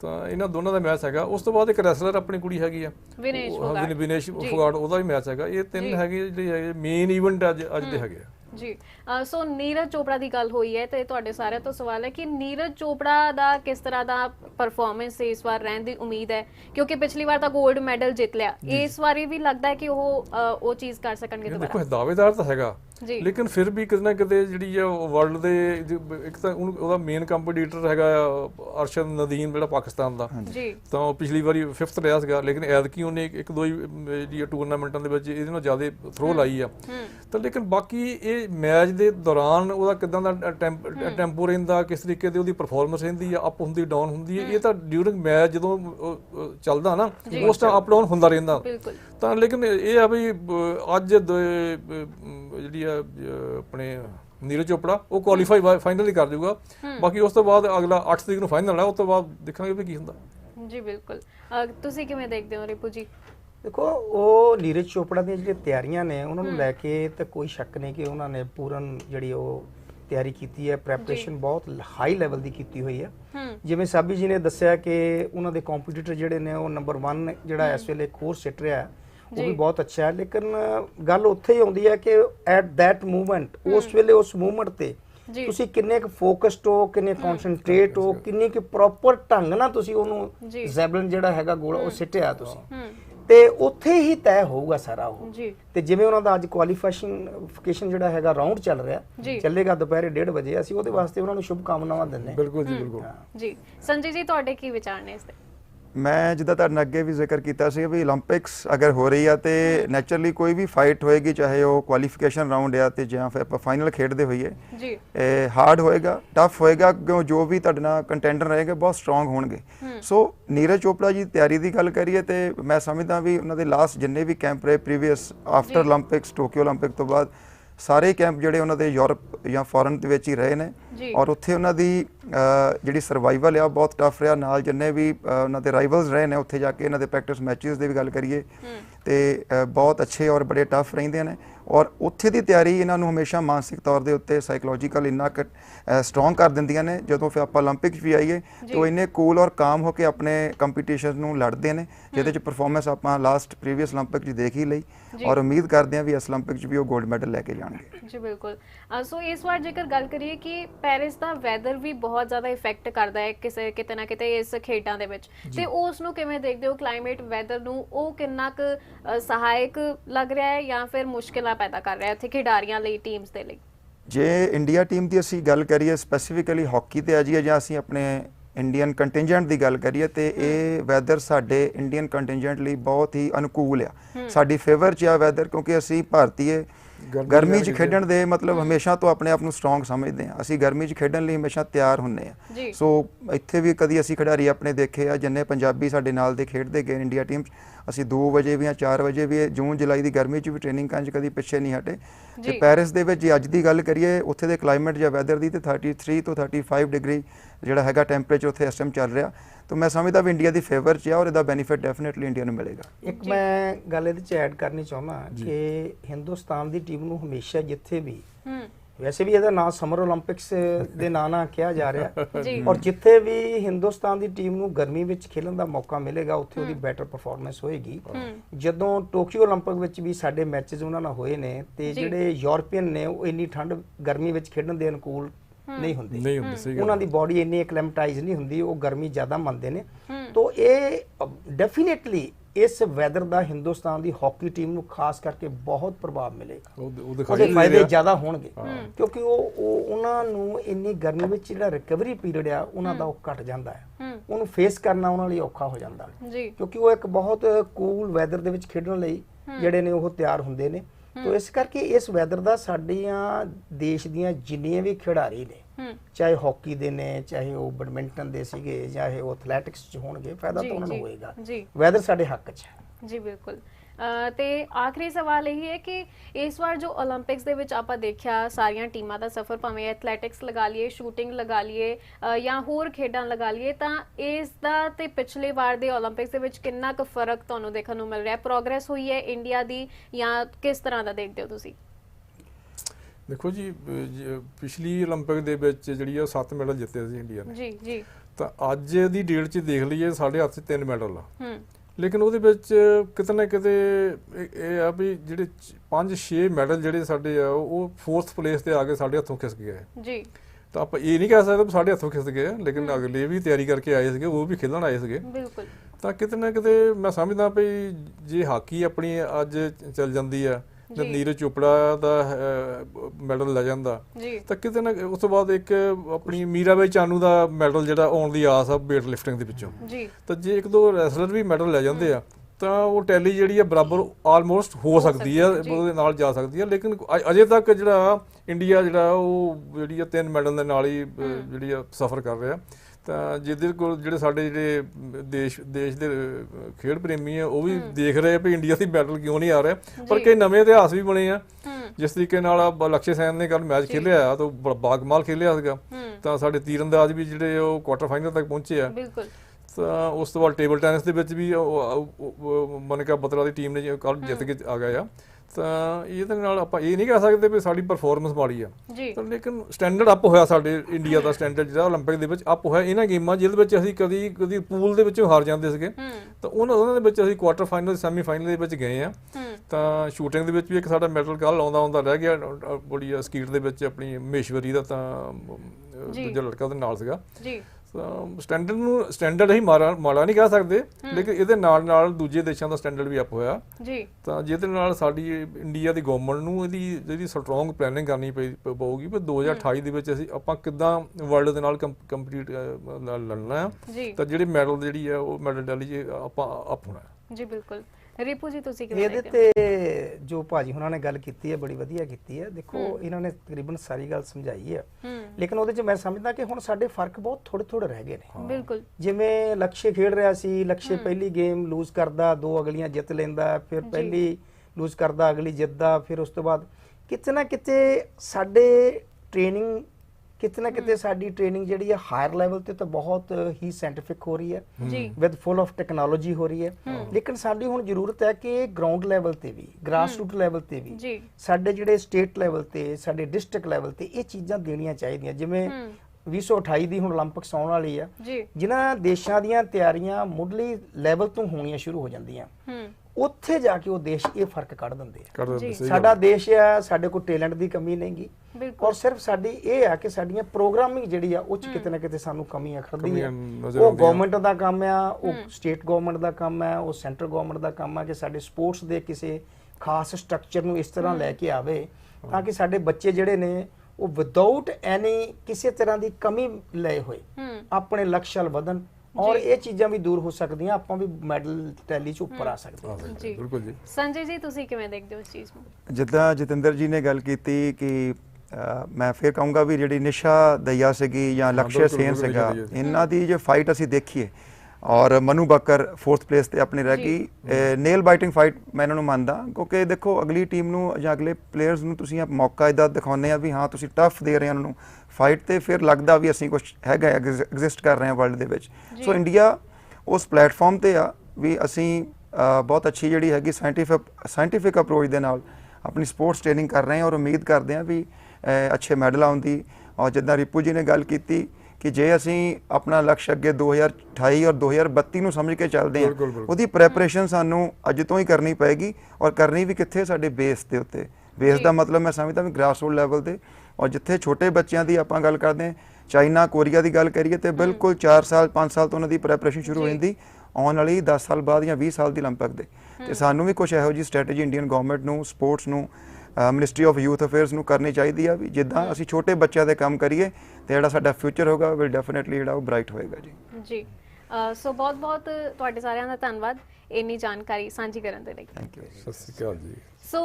ਤਾਂ ਇਹਨਾਂ ਦੋਨਾਂ ਦਾ ਮੈਚ ਹੈਗਾ। ਉਸ ਤੋਂ ਬਾਅਦ ਇੱਕ ਰੈਸਲਰ ਆਪਣੀ ਕੁੜੀ ਹੈਗੀ ਆ। ਵਿਨੇਸ਼ ਫੋਗਾਟ। ਵਿਨੇਸ਼। ਫੋਗਾਟ ਉਹਦਾ ਵੀ ਮੈਚ ਹੈਗਾ। ਇਹ ਤਿੰਨ ਹੈਗੇ ਜਿਹੜੇ ਹੈਗੇ ਮੇਨ ਇਵੈਂਟ ਅੱਜ ਅੱਜ ਦੇ ਹੈਗੇ ਆ। ਜੀ। ਸੋ ਨੀਰਜ ਚੋਪੜਾ ਦੀ ਗੱਲ ਹੋਈ ਹੈ ਤੇ ਤੁਹਾਡੇ ਸਾਰਿਆਂ ਤੋਂ ਸਵਾਲ ਹੈ ਕਿ ਨੀਰਜ ਚੋਪੜਾ ਦਾ ਕਿਸ ਤਰ੍ਹਾਂ ਦਾ ਪਰਫਾਰਮੈਂਸ ਇਸ ਵਾਰ ਰਹਿਣ ਦੀ ਉਮੀਦ ਹੈ? ਕਿਉਂਕਿ ਪਿਛਲੀ ਵਾਰ ਤਾਂ 골ਡ ਮੈਡਲ ਜਿੱਤ ਲਿਆ। ਇਸ ਵਾਰੀ ਵੀ ਲੱਗਦਾ ਹੈ ਕਿ ਉਹ ਉਹ ਚੀਜ਼ ਕਰ ਸਕਣਗੇ ਦੁਬਾਰਾ। ਦੇਖੋ ਦਾਅਵੇਦਾਰ ਤਾਂ ਹੈਗਾ। ਲੇਕਿਨ ਫਿਰ ਵੀ ਕਿਤੇ ਨਾ ਕਿਤੇ ਜਿਹੜੀ ਆ ਵਰਲਡ ਦੇ ਇੱਕ ਤਾਂ ਉਹਦਾ ਮੇਨ ਕੰਪੀਟੀਟਰ ਹੈਗਾ ਆ, ਅਰਸ਼ਦ ਨਦੀਮ ਜਿਹੜਾ ਪਾਕਿਸਤਾਨ ਦਾ। ਜੀ। ਤਾਂ ਉਹ ਪਿਛਲੀ ਵਾਰੀ 5th ਰਿਹਾ ਸੀਗਾ ਲੇਕਿਨ ਐਤਕੀ ਉਹਨੇ ਇੱਕ- ਦੋ ਹੀ ਜਿਹੜੀ ਟੂਰਨਾਮੈਂਟਾਂ ਦੇ ਵਿੱਚ ਇਹਦੇ ਨਾਲ ਜ਼ਿਆਦਾ ਥਰੋ ਲਾਈ ਆ। ਤਾਂ ਲੇਕਿਨ ਬਾਕੀ ਇਹ ਮੈਚ ਦੇ ਦੌਰਾਨ ਉਹਦਾ ਕਿਦਾਂ ਦਾ ਟੈਂਪ- ਰਹਿੰਦਾ ਕਿਸ ਤਰੀਕੇ ਦੀ ਉਹਦੀ ਪਰਫਾਰਮੈਂਸ ਰਹਿੰਦੀ ਆ ਅਪ ਹੁੰਦੀ ਡਾਊਨ ਹੁੰਦੀ ਹੈ ਇਹ ਤਾਂ ਡਿਊਰਿੰਗ ਮੈਚ ਜਦੋਂ ਚੱਲਦਾ ਨਾ ਉਸ ਟਾਈਮ ਅਪ ਡਾਊਨ ਹੁੰਦਾ ਰਹਿੰਦਾ। ਬਿਲਕੁਲ। ਤਾਂ ਲੇਕਿਨ ਇਹ ਆ ਵੀ ਅੱਜ ਜਿਹੜੀ ਆ ਆਪਣੇ ਨੀਰਜ ਚੋਪੜਾ ਉਹ ਕੁਆਲੀਫਾਈ ਫਾਈਨਲ ਹੀ ਕਰ ਜਾਊਗਾ। ਬਾਕੀ ਉਸ ਤੋਂ ਬਾਅਦ ਅਗਲਾ 8 ਤਰੀਕ ਨੂੰ ਫਾਈਨਲ ਆ ਉਸ ਤੋਂ ਬਾਅਦ ਦੇਖਾਂਗੇ ਵੀ ਕੀ ਹੁੰਦਾ। ਜੀ ਬਿਲਕੁਲ। ਤੁਸੀਂ ਕਿਵੇਂ ਦੇਖਦੇ ਹੋ ਰਿਪੂ ਜੀ? ਦੇਖੋ ਉਹ ਨੀਰਜ ਚੋਪੜਾ ਦੀਆਂ ਜਿਹੜੀਆਂ ਤਿਆਰੀਆਂ ਨੇ ਉਹਨਾਂ ਨੂੰ ਲੈ ਕੇ ਤਾਂ ਕੋਈ ਸ਼ੱਕ ਨਹੀਂ ਕਿ ਉਹਨਾਂ ਨੇ ਪੂਰਨ ਜਿਹੜੀ ਉਹ ਤਿਆਰੀ ਕੀਤੀ ਹੈ ਪ੍ਰੈਪਰੇਸ਼ਨ ਬਹੁਤ ਹਾਈ ਲੈਵਲ ਦੀ ਕੀਤੀ ਹੋਈ ਹੈ। ਹੂੰ। ਜਿਵੇਂ ਸਾਬੀ ਜੀ ਨੇ ਦੱਸਿਆ ਕਿ ਉਹਨਾਂ ਦੇ ਕੰਪੀਟੀਟਰ ਜਿਹੜੇ ਨੇ ਉਹ ਨੰਬਰ 1 ਜਿਹੜਾ ਇਸ ਵੇਲੇ ਕੋਰਸ ਸਿੱਟ ਰਿਹਾ ਹੈ, ਉਹ ਵੀ। ਬਹੁਤ ਅੱਛਾ ਹੈ ਲੇਕਿਨ ਗੱਲ ਉੱਥੇ ਹੀ ਆਉਂਦੀ ਹੈ ਕਿ ਐਟ that ਮੂਵਮੈਂਟ ਉਸ ਵੇਲੇ ਉਸ ਮੂਵਮੈਂਟ ਤੇ। ਤੁਸੀਂ ਕਿੰਨੇ ਕੁ ਫੋਕਸਡ ਹੋ ਕਿੰਨੇ ਕਨਸੈਂਟਰੇਟ ਹੋ ਕਿੰਨੀ ਕੁ ਪ੍ਰੋਪਰ ਢੰਗ ਨਾਲ ਤੁਸੀਂ ਉਹਨੂੰ। ਜ਼ੈਬਲਨ ਜਿਹੜਾ ਹੈਗਾ ਗੋਲਾ ਉਹ ਸਿੱਟਿਆ ਤੁਸੀਂ। ਤੇ ਉੱਥੇ ਹੀ ਤੈਅ ਹੋਊਗਾ ਸਾਰਾ ਉਹ। ਤੇ ਜਿਵੇਂ ਉਹਨਾਂ ਦਾ ਅੱਜ ਕੁਆਲੀਫਿਕੇਸ਼ਨ ਜਿਹੜਾ ਹੈਗਾ ਰਾਉਂਡ ਚੱਲ। ਰਿਹਾ ਚੱਲੇਗਾ ਦੁਪਹਿਰੇ 1:30 ਵਜੇ ਅਸੀਂ ਉਹਦੇ ਵਾਸਤੇ ਉਹਨਾਂ ਨੂੰ ਸ਼ੁਭ ਕਾਮਨਾਵਾਂ ਦਿੰਦੇ ਹਾਂ। ਬਿਲਕੁਲ ਜੀ ਬਿਲਕੁਲ। ਜੀ। ਸੰਜੇ ਜੀ ਤੁਹਾਡੇ ਕੀ ਵਿਚਾਰ ਨੇ ਇਸ ਤੇ ਮੈਂ ਜਿੱਦਾਂ ਤੁਹਾਡੇ ਨਾਲ ਅੱਗੇ ਵੀ ਜ਼ਿਕਰ ਕੀਤਾ ਸੀ ਵੀ 올림픽ਸ ਅਗਰ ਹੋ ਰਹੀ ਆ ਤੇ ਨੇਚਰਲੀ ਕੋਈ ਵੀ ਫਾਈਟ ਹੋਏਗੀ ਚਾਹੇ ਉਹ ਕੁਆਲੀਫਿਕੇਸ਼ਨ ਰਾਉਂਡ ਆ ਤੇ ਜਾਂ ਫਿਰ ਆਪਾਂ ਫਾਈਨਲ ਖੇਡਦੇ ਹੋਈਏ ਜੀ। ਇਹ ਹਾਰਡ ਹੋਏਗਾ ਟਫ ਹੋਏਗਾ ਕਿਉਂ ਜੋ ਵੀ ਤੁਹਾਡੇ ਨਾਲ ਕੰਟੈਂਡਰ ਰਹੇਗਾ ਬਹੁਤ ਸਟਰੋਂਗ ਹੋਣਗੇ। ਸੋ ਨੀਰਜ ਚੋਪੜਾ ਜੀ ਤਿਆਰੀ ਦੀ ਗੱਲ ਕਰੀਏ ਤੇ ਮੈਂ ਸਮਝਦਾ ਵੀ ਉਹਨਾਂ ਦੇ ਲਾਸਟ ਜਿੰਨੇ ਵੀ ਕੈਂਪ ਰਹੇ ਪ੍ਰੀਵੀਅਸ ਆਫਟਰ 올림픽ਸ ਟੋਕੀਓ 올림픽 ਤੋਂ ਬਾਅਦ ਸਾਰੇ ਕੈਂਪ ਜਿਹੜੇ ਉਹਨਾਂ ਦੇ ਯੂਰਪ ਜਾਂ ਫੋਰਨ ਦੇ ਵਿੱਚ ਹੀ ਰਹੇ ਨੇ। ਔਰ ਉੱਥੇ ਉਹਨਾਂ ਦੀ ਜਿਹੜੀ ਸਰਵਾਈਵਲ ਆ ਬਹੁਤ ਟਫ ਰਿਹਾ। ਨਾਲ ਜਿੰਨੇ ਵੀ ਉਹਨਾਂ ਦੇ ਰਾਈਵਲਸ ਰਹੇ ਨੇ ਉੱਥੇ ਜਾ ਕੇ ਇਹਨਾਂ ਦੇ ਪ੍ਰੈਕਟਿਸ ਮੈਚਸ ਦੀ ਵੀ ਗੱਲ ਕਰੀਏ ਤੇ ਬਹੁਤ ਅੱਛੇ ਔਰ ਬੜੇ ਟਫ ਰਹਿੰਦੇ ਨੇ। ਔਰ ਉੱਥੇ ਦੀ ਤਿਆਰੀ ਇਹਨਾਂ ਨੂੰ ਹਮੇਸ਼ਾ ਮਾਨਸਿਕ ਤੌਰ ਦੇ ਉੱਤੇ ਸਾਈਕੋਲੋਜੀਕਲ ਇੰਨਾ ਸਟਰੋਂਗ ਕਰ ਦਿੰਦੀਆਂ ਨੇ। ਜਦੋਂ ਫਿਰ ਆਪਾਂ 올림픽ਸ ਵੀ ਆਈਏ ਤਾਂ ਇੰਨੇ ਕੂਲ ਔਰ ਕਾਮ ਹੋ ਕੇ ਆਪਣੇ ਕੰਪੀਟੀਸ਼ਨ ਨੂੰ ਲੜਦੇ ਨੇ ਜਿਹਦੇ ਚ ਪਰਫਾਰਮੈਂਸ ਆਪਾਂ ਲਾਸਟ ਪ੍ਰੀਵੀਅਸ 올림픽 ਚ ਦੇਖ ਹੀ ਲਈ। ਔਰ ਉਮੀਦ ਕਰਦੇ ਹਾਂ ਵੀ ਇਸ 올림픽 ਚ ਵੀ ਉਹ 골ਡ ਮੈਡਲ ਲੈ ਕੇ ਜਾਣ ਜੀ ਬਿਲਕੁਲ। ਸੋ ਇਸ ਵਾਰ ਜੇਕਰ ਗੱਲ ਕਰੀਏ ਕਿ ਪੈਰਿਸ ਦਾ ਵੈਦਰ ਵੀ ਬਹੁਤ ਜ਼ਿਆਦਾ ਇਫੈਕਟ ਕਰਦਾ ਹੈ ਕਿਸੇ ਕਿਤੇ ਨਾ ਕਿਤੇ ਇਸ ਖੇਡਾਂ ਦੇ ਵਿੱਚ। ਤੇ ਉਸ ਨੂੰ ਕਿਵੇਂ ਦੇਖਦੇ ਹੋ ਕਲਾਈਮੇਟ ਵੈਦਰ ਨੂੰ? ਉਹ ਕਿੰਨਾ ਕੁ ਸਹਾਇਕ ਲੱਗ ਰਿਹਾ ਹੈ ਜਾਂ ਫਿਰ ਮੁਸ਼ਕਿਲਾਂ ਪੈਦਾ ਕਰ ਰਿਹਾ ਹੈ ਉੱਥੇ ਖਿਡਾਰੀਆਂ ਲਈ ਟੀਮਸ ਦੇ ਲਈ? ਜੇ ਇੰਡੀਆ ਟੀਮ ਦੀ ਅਸੀਂ ਗੱਲ ਕਰੀਏ ਸਪੈਸੀਫਿਕਲੀ ਹਾਕੀ ਤੇ ਆ ਜਾਈਏ ਜਾਂ ਅਸੀਂ ਆਪਣੇ ਇੰਡੀਅਨ ਕੰਟਿੰਜੈਂਟ ਦੀ ਗੱਲ ਕਰੀਏ ਤੇ ਇਹ ਵੈਦਰ ਸਾਡੇ ਇੰਡੀਅਨ ਕੰਟਿੰਜੈਂਟ ਲਈ ਬਹੁਤ ਹੀ ਅਨੁਕੂਲ ਆ। ਸਾਡੀ ਫੇਵਰ ਚ ਆ ਵੈਦਰ ਕਿਉਂਕਿ ਅਸੀਂ ਭਾਰਤੀਏ ਗਰਮੀ ਚ ਖੇਡਣ ਦੇ ਮਤਲਬ ਹਮੇਸ਼ਾ ਤੋਂ ਆਪਣੇ ਆਪ ਨੂੰ ਸਟਰੋਂਗ ਸਮਝਦੇ ਆ ਅਸੀਂ ਗਰਮੀ ਚ ਖੇਡਣ ਲਈ ਹਮੇਸ਼ਾ ਤਿਆਰ ਹੁੰਨੇ ਆ ਸੋ ਇੱਥੇ ਵੀ ਕਦੀ ਅਸੀਂ ਖਿਡਾਰੀ ਆਪਣੇ ਦੇਖੇ ਆ ਜਿੰਨੇ ਪੰਜਾਬੀ ਸਾਡੇ ਨਾਲ ਦੇ ਖੇਡਦੇ ਗਏ ਇੰਡੀਆ ਟੀਮ 'ਚ ਅਸੀਂ 2 ਵਜੇ ਵੀ ਜਾਂ 4 ਵਜੇ ਵੀ ਜੂਨ ਜੁਲਾਈ ਦੀ ਗਰਮੀ 'ਚ ਵੀ ਟ੍ਰੇਨਿੰਗ ਕਰਨ 'ਚ ਕਦੀ ਪਿੱਛੇ ਨਹੀਂ ਹਟੇ। ਤੇ ਪੈਰਿਸ ਦੇ ਵਿੱਚ ਜੇ ਅੱਜ ਦੀ ਗੱਲ ਕਰੀਏ ਉੱਥੇ ਦੇ ਕਲਾਈਮੇਟ ਜਾਂ ਵੈਦਰ ਦੀ ਤੇ 33 ਤੋਂ 35 ਡਿਗਰੀ ਜਿਹੜਾ ਹੈਗਾ ਟੈਂਪਰੇਚਰ ਉੱਥੇ ਇਸ ਟਾਈਮ ਚੱਲ ਰਿਹਾ। ਤਾਂ ਮੈਂ ਸਮਝਦਾ ਵੀ ਇੰਡੀਆ ਦੀ ਫੇਵਰ 'ਚ ਆ ਔਰ ਇਹਦਾ ਬੈਨੀਫਿਟ ਡੈਫੀਨਿਟਲੀ ਇੰਡੀਆ ਨੂੰ ਮਿਲੇਗਾ। ਇੱਕ ਮੈਂ ਗੱਲ ਇਹਦੇ 'ਚ ਐਡ ਕਰਨੀ ਚਾਹੁੰਦਾ ਕਿ ਹਿੰਦੁਸਤਾਨ ਦੀ ਟੀਮ ਨੂੰ ਹਮੇਸ਼ਾ ਜਿੱਥੇ ਵੀ ਵੈਸੇ ਵੀ ਇਹਦਾ ਨਾਮ ਸਮਰ 올림픽ਸ ਦੇ ਨਾਂ ਨਾਲ ਕਿਹਾ ਜਾ ਰਿਹਾ। ਔਰ ਜਿੱਥੇ ਵੀ ਹਿੰਦੁਸਤਾਨ ਦੀ ਟੀਮ ਨੂੰ ਗਰਮੀ ਵਿੱਚ ਖੇਡਣ ਦਾ ਮੌਕਾ ਮਿਲੇਗਾ ਉੱਥੇ ਉਹਦੀ ਬੈਟਰ ਪਰਫਾਰਮੈਂਸ ਹੋਏਗੀ। ਜਦੋਂ ਟੋਕੀਓ 올림픽 ਵਿੱਚ ਵੀ ਸਾਡੇ ਮੈਚਸ ਉਹਨਾਂ ਨਾਲ ਹੋਏ ਨੇ ਤੇ ਜਿਹੜੇ ਯੂਰਪੀਅਨ ਨੇ ਉਹ ਇੰਨੀ ਠੰਡ ਗਰਮੀ ਵਿੱਚ ਖੇਡਣ ਦੇ ਅਨੁਕੂਲ ਨਹੀਂ ਹੁੰਦੇ। ਨਹੀਂ ਹੁੰਦੀ ਸਹੀ ਉਹਨਾਂ ਦੀ ਬਾਡੀ ਇੰਨੀ ਐਕਲੈਮਟਾਈਜ਼ ਨਹੀਂ ਹੁੰਦੀ ਉਹ ਗਰਮੀ ਜ਼ਿਆਦਾ ਮੰਨਦੇ ਨੇ। ਤੋਂ ਇਹ ਡੈਫੀਨੇਟਲੀ ਇਸ ਵੈਦਰ ਦਾ ਹਿੰਦੁਸਤਾਨ ਦੀ ਹਾਕੀ ਟੀਮ ਨੂੰ ਖਾਸ ਕਰਕੇ ਬਹੁਤ ਪ੍ਰਭਾਵ ਮਿਲੇਗਾ। ਉਹ ਉਹ ਉਹਦੇ ਫਾਇਦੇ ਜ਼ਿਆਦਾ ਹੋਣਗੇ। ਕਿਉਂਕਿ ਉਹ ਉਹ ਉਹਨਾਂ ਨੂੰ ਇੰਨੀ ਗਰਮੀ ਵਿੱਚ ਜਿਹੜਾ ਰਿਕਵਰੀ ਪੀਰੀਅਡ ਆ ਉਹਨਾਂ ਦਾ ਉਹ ਘਟ ਜਾਂਦਾ ਹੈ। ਹੂੰ। ਉਹਨੂੰ ਫੇਸ ਕਰਨਾ ਉਹਨਾਂ ਲਈ ਔਖਾ ਹੋ ਜਾਂਦਾ। ਜੀ। ਕਿਉਂਕਿ ਉਹ ਇੱਕ ਬਹੁਤ ਕੂਲ ਵੈਦਰ ਦੇ ਵਿੱਚ ਖੇਡਣ ਲਈ ਜਿਹੜੇ ਨੇ ਉਹ ਤਿਆਰ ਹੁੰਦੇ ਨੇ। ਤੋਂ ਇਸ ਕਰਕੇ ਇਸ ਵੈਦਰ ਦਾ ਸਾਡੀਆਂ ਦੇਸ਼ ਦੀਆਂ ਜਿੰਨੀਆਂ ਵੀ ਖਿਡਾਰੀ ਨੇ ਚਾਹੇ ਹਾਕੀ ਦੇ ਨੇ ਚਾਹੇ ਉਹ ਬੈਡਮਿੰਟਨ ਦੇ ਸੀਗੇ ਚਾਹੇ ਉਹ ਐਥਲੈਟਿਕਸ 'ਚ ਹੋਣਗੇ ਫਾਇਦਾ ਜੀ, ਤਾਂ ਉਹਨਾਂ ਨੂੰ ਜੀ, ਹੋਏਗਾ। ਜੀ। ਵੈਦਰ ਸਾਡੇ ਹੱਕ 'ਚ ਹੈ। ਜੀ ਬਿਲਕੁਲ। ਤੇ ਆਖਰੀ ਸਵਾਲ ਇਹ ਹੈ ਕਿ ਇਸ ਵਾਰ ਜੋ 올림픽ਸ ਦੇ ਵਿੱਚ ਆਪਾਂ ਦੇਖਿਆ ਸਾਰੀਆਂ ਟੀਮਾਂ ਦਾ ਸਫ਼ਰ ਭਾਵੇਂ ਐਥਲੈਟਿਕਸ ਲਗਾ ਲਈਏ ਸ਼ੂਟਿੰਗ ਲਗਾ ਲਈਏ ਜਾਂ ਹੋਰ ਖੇਡਾਂ ਲਗਾ ਲਈਏ ਤਾਂ ਇਸ ਦਾ ਤੇ ਪਿਛਲੇ ਵਾਰ ਦੇ 올림픽ਸ ਦੇ ਵਿੱਚ ਕਿੰਨਾ ਕੁ ਫ਼ਰਕ ਤੁਹਾਨੂੰ ਦੇਖਣ ਨੂੰ ਮਿਲ ਰਿਹਾ? ਹੈ ਪ੍ਰੋਗਰੈਸ ਹੋਈ ਹੈ ਇੰਡੀਆ ਦੀ ਜਾਂ ਕਿਸ ਤਰ੍ਹਾਂ ਦਾ ਦੇਖਦੇ ਹੋ ਤੁਸੀਂ? ਦੇਖੋ ਜੀ ਪਿਛਲੀ 올림픽 ਦੇ ਵਿੱਚ ਜਿਹੜੀ ਆ 7 ਮੈਡਲ ਜਿੱਤੇ ਸੀ ਇੰਡੀਆ ਨੇ। ਜੀ ਜੀ। ਤਾਂ ਅੱਜ ਦੀ ਡੇਟ 'ਚ ਦੇਖ ਲਈਏ ਸਾਡੇ ਹੱਥ 'ਚ 3 ਮੈਡਲ ਆ। ਹੂੰ। ਲੇਕਿਨ ਉਹਦੇ ਵਿੱਚ ਕਿਤੇ ਨਾ ਕਿਤੇ ਇਹ- ਆ ਵੀ ਜਿਹੜੇ 5-6 ਮੈਡਲ ਜਿਹੜੇ ਸਾਡੇ ਆ ਉਹ ਫੋਰਥ ਪਲੇਸ ਤੇ ਆ ਕੇ ਸਾਡੇ ਹੱਥੋਂ ਖਿਸਕ ਗਏ ਜੀ। ਤਾਂ ਆਪਾਂ ਇਹ ਨਹੀਂ ਕਹਿ ਸਕਦੇ ਸਾਡੇ ਹੱਥੋਂ ਖਿਸਕ ਗਏ ਲੇਕਿਨ ਅਗਲੇ ਵੀ ਤਿਆਰੀ ਕਰਕੇ ਆਏ ਸੀਗੇ ਉਹ ਵੀ ਖੇਡਣ ਆਏ ਸੀਗੇ। ਬਿਲਕੁਲ। ਤਾਂ ਕਿਤੇ ਨਾ ਕਿਤੇ ਮੈਂ ਸਮਝਦਾ ਵੀ ਜੇ ਹਾਕੀ ਆਪਣੀ ਅੱਜ ਚੱਲ ਜਾਂਦੀ ਆ ਜਦ। ਨੀਰਜ ਚੋਪੜਾ ਦਾ ਮੈਡਲ ਲੈ ਜਾਂਦਾ ਤਾਂ ਕਿਤੇ ਨਾ ਉਸ ਤੋਂ ਬਾਅਦ ਇੱਕ ਆਪਣੀ ਮੀਰਾਬਾਈ ਚਾਨੂ ਦਾ ਮੈਡਲ ਜਿਹੜਾ ਆਉਣ ਦੀ ਆਸ ਆ weight lifting ਦੇ ਵਿੱਚੋਂ। ਜੀ। ਤਾਂ ਜੇ ਇੱਕ ਦੋ ਰੈਸਲਰ ਵੀ ਮੈਡਲ ਲੈ ਜਾਂਦੇ ਆ ਤਾਂ ਉਹ ਟੈਲੀ ਜਿਹੜੀ ਆ ਬਰਾਬਰ ਆਲਮੋਸਟ ਹੋ ਸਕਦੀ ਆ। ਉਹਦੇ ਨਾਲ ਜਾ ਸਕਦੀ ਆ ਲੇਕਿਨ ਅਜੇ ਤੱਕ ਜਿਹੜਾ ਇੰਡੀਆ ਜਿਹੜਾ ਉਹ ਜਿਹੜੀ ਆ ਤਿੰਨ ਮੈਡਲ ਦੇ ਨਾਲ ਹੀ। ਜਿਹੜੀ ਆ ਸਫਰ ਕਰ ਰਿਹਾ। ਤਾਂ ਜਿਹਦੇ ਕੋਲ ਜਿਹੜੇ ਸਾਡੇ ਜਿਹੜੇ ਦੇਸ਼ ਦੇਸ਼ ਦੇ ਖੇਡ ਪ੍ਰੇਮੀ ਆ ਉਹ ਵੀ ਦੇਖ ਰਹੇ ਆ ਵੀ ਇੰਡੀਆ ਦੀ ਮੈਡਲ ਕਿਉਂ ਨਹੀਂ ਆ ਰਿਹਾ। ਪਰ। ਕਈ ਨਵੇਂ ਇਤਿਹਾਸ ਵੀ ਬਣੇ ਆ। ਜਿਸ ਤਰੀਕੇ ਨਾਲ ਲਕਸ਼ੇ ਸੈਨ ਨੇ ਕੱਲ ਮੈਚ ਖੇਲਿਆ ਆ ਤਾਂ ਬਾਗਮਾਲ ਖੇਲਿਆ ਸੀਗਾ। ਤਾਂ ਸਾਡੇ ਤੀਰੰਦਾਜ਼ ਵੀ ਜਿਹੜੇ ਉਹ ਕੁਆਟਰ ਫਾਈਨਲ ਤੱਕ ਪਹੁੰਚੇ ਆ। ਬਿਲਕੁਲ। ਤਾਂ ਉਸ ਤੋਂ ਬਾਅਦ ਟੇਬਲ ਟੈਨਿਸ ਦੇ ਵਿੱਚ ਵੀ ਮਨਿਕਾ ਬਤਰਾ ਦੀ ਟੀਮ ਨੇ ਕੱਲ ਜਿੱਤ ਕੇ ਆ ਗਏ ਆ। ਤਾਂ ਇਹਦੇ ਨਾਲ ਆਪਾਂ ਇਹ ਨਹੀਂ ਕਹਿ ਸਕਦੇ ਵੀ ਸਾਡੀ ਪਰਫਾਰਮੈਂਸ ਮਾੜੀ ਆ ਜੀ ਤਾਂ ਲੇਕਿਨ ਸਟੈਂਡਰਡ ਅਪ ਹੋਇਆ ਸਾਡੇ ਇੰਡੀਆ ਦਾ ਸਟੈਂਡਰਡ ਜਿਹੜਾ 올림픽 ਦੇ ਵਿੱਚ ਅਪ ਹੋਇਆ ਇਹਨਾਂ ਗੇਮਾਂ ਜਿਹਦੇ ਵਿੱਚ ਅਸੀਂ ਕਦੀ ਕਦੀ ਪੂਲ ਦੇ ਵਿੱਚੋਂ ਹਾਰ ਜਾਂਦੇ ਸੀਗੇ ਹੂੰ ਤਾਂ ਉਹਨਾਂ ਉਹਨਾਂ ਦੇ ਵਿੱਚ ਅਸੀਂ ਕੁਆਟਰ ਫਾਈਨਲ ਸੈਮੀ ਫਾਈਨਲ ਦੇ ਵਿੱਚ ਗਏ ਆ ਹੂੰ ਤਾਂ ਸ਼ੂਟਿੰਗ ਦੇ ਵਿੱਚ ਵੀ ਇੱਕ ਸਾਡਾ ਮੈਡਲ ਕੱਲ ਆਉਂਦਾ ਆਉਂਦਾ ਰਹਿ ਗਿਆ ਅ, ਬੜੀ ਸਕੀਟ ਦੇ ਵਿੱਚ ਆਪਣੀ ਮਹੇਸ਼ਵਰੀ ਦਾ ਤਾਂ ਅ, ਜੀ। ਦੂਜਾ ਲੜਕਾ ਉਹਦੇ ਨਾਲ ਸੀਗਾ ਜੀ ਸਟੈਂਡਰਡ ਨੂੰ ਸਟੈਂਡਰਡ ਹੀ ਮਾੜਾ ਨਹੀਂ ਕਹਿ ਸਕਦੇ ਲੇਕਿਨ ਇਹਦੇ ਨਾਲ ਨਾਲ ਦੂਜੇ ਦੇਸ਼ਾਂ ਦਾ ਸਟੈਂਡਰਡ ਵੀ ਅਪ ਹੋਇਆ। ਜੀ। ਤਾਂ ਜਿਹਦੇ ਨਾਲ ਸਾਡੀ ਇੰਡੀਆ ਦੀ ਗਵਰਨਮੈਂਟ ਨੂੰ ਇਹਦੀ ਜਿਹੜੀ ਸਟਰੋਂਗ ਪਲੈਨਿੰਗ ਕਰਨੀ ਪਊਗੀ ਵੀ 2028 ਦੇ ਵਿੱਚ ਅਸੀਂ ਆਪਾਂ ਕਿੱਦਾਂ ਵਰਲਡ ਦੇ ਨਾਲ ਕੰਪੀਟ ਲੜਨਾ ਜੀ। ਤਾਂ ਜਿਹੜੇ ਮੈਡਲ ਜਿਹੜੀ ਆ ਉਹ ਮੈਡਲ ਡੈਲੀ ਆਪਾਂ ਅਪ ਹੋਣਾ। ਹੈ। ਜੀ ਬਿਲਕੁਲ। ਰਿਪੂ ਜੀ ਤੁਸੀਂ ਕਿਵੇਂ ਇਹਦੇ ਤੇ ਜੋ ਭਾਜੀ ਹੁਣਾਂ ਨੇ ਗੱਲ ਕੀਤੀ ਹੈ ਬੜੀ ਵਧੀਆ ਕੀਤੀ ਹੈ। ਦੇਖੋ ਇਹਨਾਂ ਨੇ ਤਕਰੀਬਨ ਸਾਰੀ ਗੱਲ ਸਮਝਾਈ ਹੈ। ਹੂੰ। ਲੇਕਿਨ ਉਹਦੇ 'ਚ ਮੈਂ ਸਮਝਦਾ ਕਿ ਹੁਣ ਸਾਡੇ ਫ਼ਰਕ ਬਹੁਤ ਥੋੜੇ ਥੋੜੇ ਰਹਿ ਗਏ ਨੇ। ਬਿਲਕੁਲ। ਜਿਵੇਂ ਲਕਸ਼ੇ ਖੇਡ ਰਿਹਾ ਸੀ ਲਕਸ਼ੇ ਪਹਿਲੀ ਗੇਮ ਲੂਜ਼ ਕਰਦਾ ਦੋ ਅਗਲੀਆਂ ਜਿੱਤ ਲੈਂਦਾ ਫਿਰ ਪਹਿਲੀ ਲੂਜ਼ ਕਰਦਾ ਅਗਲੀ ਜਿੱਤਦਾ ਫਿਰ ਉਸ ਤੋਂ ਬਾਅਦ ਕਿਤੇ ਨਾ ਕਿਤੇ ਸਾਡੇ ਟ੍ਰੇਨਿੰਗ ਕਿਤੇ ਨਾ ਕਿਤੇ ਸਾਡੀ ਟ੍ਰੇਨਿੰਗ ਜਿਹੜੀ ਹੈ ਹਾਇਰ ਲੈਵਲ ਤੇ ਤਾਂ ਬਹੁਤ ਹੀ ਸਾਇੰਟਿਫਿਕ ਹੋ ਰਹੀ ਹੈ। ਜੀ। ਵਿਦ ਫੁੱਲ ਆਫ ਟੈਕਨੋਲੋਜੀ ਹੋ ਰਹੀ ਹੈ। ਲੇਕਿਨ ਸਾਡੀ ਹੁਣ ਜ਼ਰੂਰਤ ਹੈ ਕਿ ਗਰਾਊਂਡ ਲੈਵਲ ਤੇ ਵੀ ਗ੍ਰਾਸ ਰੂਟ ਲੈਵਲ ਤੇ ਵੀ ਸਾਡੇ ਜਿਹੜੇ ਸਟੇਟ ਲੈਵਲ ਤੇ ਸਾਡੇ ਡਿਸਟ੍ਰਿਕਟ ਲੈਵਲ ਤੇ ਇਹ ਚੀਜ਼ਾਂ ਦੇਣੀਆਂ ਚਾਹੀਦੀਆਂ। ਜਿਵੇਂ 2028 ਦੀ ਹੁਣ 올림픽ਸ ਆਉਣ ਵਾਲੀ ਆ। ਜਿਨ੍ਹਾਂ ਦੇਸ਼ਾਂ ਦੀਆਂ ਤਿਆਰੀਆਂ ਮੁੱਢਲੀ ਲੈਵਲ ਤੋਂ ਹੋਣੀਆਂ ਸ਼ੁਰੂ ਹੋ ਜਾਂਦੀਆਂ। ਉੱਥੇ ਜਾ ਕੇ ਉਹ ਦੇਸ਼ ਇਹ ਫ਼ਰਕ ਕੱਢ ਦਿੰਦੇ ਆ। ਸਾਡਾ ਦੇਸ਼ ਆ ਸਾਡੇ ਕੋਲ ਟੈਲੈਂਟ ਦੀ ਕਮੀ ਨਹੀਂਗੀ। ਔਰ ਸਿਰਫ ਸਾਡੀ ਇਹ ਆ ਕਿ ਸਾਡੀਆਂ ਪ੍ਰੋਗਰਾਮਿੰਗ ਜਿਹੜੀ ਆ ਉਹ ਚ ਕਿਤੇ ਨਾ ਕਿਤੇ ਸਾਨੂੰ ਕਮੀ ਖੜਦੀ ਆ ਉਹ ਗਵਰਨਮੈਂਟ ਦਾ ਕੰਮ ਆ ਉਹ ਸਟੇਟ ਗਵਰਨਮੈਂਟ ਦਾ ਕੰਮ ਆ ਉਹ ਸੈਂਟਰ ਗਵਰਨਮੈਂਟ ਦਾ ਕੰਮ ਆ ਕਿ ਸਾਡੇ ਸਪੋਰਟਸ ਦੇ ਕਿਸੇ ਖਾਸ ਸਟਰਕਚਰ ਨੂੰ ਇਸ ਤਰ੍ਹਾਂ ਲੈ ਕੇ ਆਵੇ ਤਾਂ ਕਿ ਸਾਡੇ ਬੱਚੇ ਜਿਹੜੇ ਨੇ ਉਹ ਵਿਦਆਊਟ ਐਨੀ ਕਿਸੇ ਤਰ੍ਹਾਂ ਦੀ ਕਮੀ ਲਏ ਹੋਏ ਆਪਣੇ ਲਕਸ਼ ਵੱਲ ਵਧਣ ਔਰ ਇਹ ਚੀਜ਼ਾਂ ਵੀ ਦੂਰ ਹੋ ਸਕਦੀਆਂ ਆਪਾਂ ਵੀ ਮੈਡਲ ਟੈਲੀ 'ਚ ਉੱਪਰ ਆ ਸਕਦੇ ਹਾਂ। ਜੀ। ਬਿਲਕੁਲ ਜੀ। ਸੰਜੇ ਜੀ ਤੁਸੀਂ ਕਿਵੇਂ ਦੇਖਦੇ ਹੋ ਇਸ ਚੀਜ਼ ਨੂੰ? ਜਿੱਦਾਂ ਜਤਿੰਦਰ ਜੀ ਨੇ ਗੱਲ ਕੀਤੀ ਕਿ ਮੈਂ ਫਿਰ ਕਹੂੰਗਾ ਵੀ ਜਿਹੜੀ ਨਿਸ਼ਾ ਦਈਆ ਸੀਗੀ ਜਾਂ ਲਕਸ਼ਯ ਸੇਨ ਸੀਗਾ। ਇਹਨਾਂ ਦੀ ਜੇ ਫਾਈਟ ਅਸੀਂ ਦੇਖੀਏ ਔਰ ਮਨੂ ਬੱਕਰ ਫੋਰਥ ਪਲੇਸ ਤੇ ਆਪਣੀ ਰਹਿ। ਗਈ ਨੇਲ ਬਾਈਟਿੰਗ ਫਾਈਟ ਮੈਂ ਇਹਨਾਂ ਨੂੰ ਮੰਨਦਾ ਕਿਉਂਕਿ ਦੇਖੋ ਅਗਲੀ ਟੀਮ ਨੂੰ ਜਾਂ ਅਗਲੇ ਪਲੇਅਰਸ ਨੂੰ ਤੁਸੀਂ ਇਹ ਮੌਕਾ ਇਦਾਂ ਦਿਖਾਉਂਦੇ ਆ ਵੀ ਹਾਂ ਤੁਸੀਂ ਟਫ ਦੇ ਰਹੇ ਹੋ ਉਹਨਾਂ ਨੂੰ ਫਾਈਟ ਤੇ ਫਿਰ ਲੱਗਦਾ ਵੀ ਅਸੀਂ ਕੁਝ ਹੈਗਾ ਐਗਜ਼ਿਸਟ ਕਰ ਰਹੇ ਹਾਂ ਵਰਲਡ ਦੇ ਵਿੱਚ। ਸੋ ਇੰਡੀਆ ਉਸ ਪਲੇਟਫਾਰਮ ਤੇ ਆ ਵੀ ਅਸੀਂ ਬਹੁਤ ਅੱਛੀ ਜਿਹੜੀ ਹੈਗੀ ਸਾਇੰਟਿਫਿਕ ਸਾਇੰਟਿਫਿਕ ਅਪਰੋਚ ਦੇ ਨਾਲ ਆਪਣੀ ਸਪੋਰਟਸ ਟ੍ਰੇਨਿੰਗ ਕਰ ਰਹੇ ਹਾਂ ਔਰ ਉਮੀਦ ਕਰਦੇ ਹਾਂ ਵੀ ਅੱਛੇ ਮੈਡਲ ਆਉਣ ਦੀ ਔਰ ਜਿੱਦਾਂ ਰਿਪੂ ਜੀ ਨੇ ਗੱਲ ਕੀਤੀ ਕਿ ਜੇ ਅਸੀਂ ਆਪਣਾ ਲਕਸ਼ ਅੱਗੇ 2028 ਔਰ 2032 ਨੂੰ ਸਮਝ ਕੇ ਚੱਲਦੇ ਹਾਂ ਉਹਦੀ ਪ੍ਰੈਪਰੇਸ਼ਨ ਸਾਨੂੰ ਅੱਜ ਤੋਂ ਹੀ ਕਰਨੀ ਪਏਗੀ ਔਰ ਕਰਨੀ ਵੀ ਕਿੱਥੇ ਸਾਡੇ ਬੇਸ ਦੇ ਉੱਤੇ। ਬੇਸ ਦਾ ਮਤਲਬ ਮੈਂ ਸਮਝਦਾ ਵੀ ਗ੍ਰਾਸਰੂਟ ਲੈਵਲ ਤੇ। ਔਰ ਜਿੱਥੇ ਛੋਟੇ ਬੱਚਿਆਂ ਦੀ ਆਪਾਂ ਗੱਲ ਕਰਦੇ ਹਾਂ ਚਾਈਨਾ ਕੋਰੀਆ ਦੀ ਗੱਲ ਕਰੀਏ ਤੇ ਬਿਲਕੁਲ 4 ਸਾਲ 5 ਸਾਲ ਤੋਂ ਉਹਨਾਂ ਦੀ ਪ੍ਰੈਪਰੇਸ਼ਨ ਸ਼ੁਰੂ ਹੋ ਜਾਂਦੀ ਆਉਣ ਵਾਲੀ 10 ਸਾਲ ਬਾਅਦ ਜਾਂ 20 ਸਾਲ ਦੀ ਲੰਪਕ ਦੇ। ਤੇ ਸਾਨੂੰ ਵੀ ਕੁਝ ਇਹੋ ਜੀ ਸਟ੍ਰੈਟੇਜੀ ਇੰਡੀਅਨ ਗਵਰਨਮੈਂਟ ਨੂੰ ਸਪੋਰਟਸ ਨੂੰ ਮਿਨਿਸਟਰੀ ਆਫ ਯੂਥ ਅਫੇਅਰਸ ਨੂੰ ਕਰਨੀ ਚਾਹੀਦੀ ਆ ਵੀ ਜਿੱਦਾਂ ਅਸੀਂ ਛੋਟੇ ਬੱਚਿਆਂ ਦੇ ਕੰਮ ਕਰੀਏ ਤੇ ਜਿਹੜਾ ਸਾਡਾ ਫਿਊਚਰ ਹੋਗਾ ਵਿਲ ਡੈਫੀਨਿਟਲੀ ਜਿਹੜਾ ਉਹ ਬ੍ਰਾਈਟ ਹੋਏਗਾ ਜੀ। ਜੀ। ਸੋ ਬਹੁਤ ਬਹੁਤ ਤੁਹਾਡੇ ਸਾਰਿਆਂ ਦਾ ਧੰਨਵਾਦ ਇੰਨੀ ਜਾਣਕਾਰੀ ਸਾਂਝੀ ਕਰਨ ਦੇ ਲਈ। ਥੈਂਕ ਯੂ ਸਤਿ ਸ਼੍ਰੀ ਅਕਾਲ ਜੀ। ਸੋ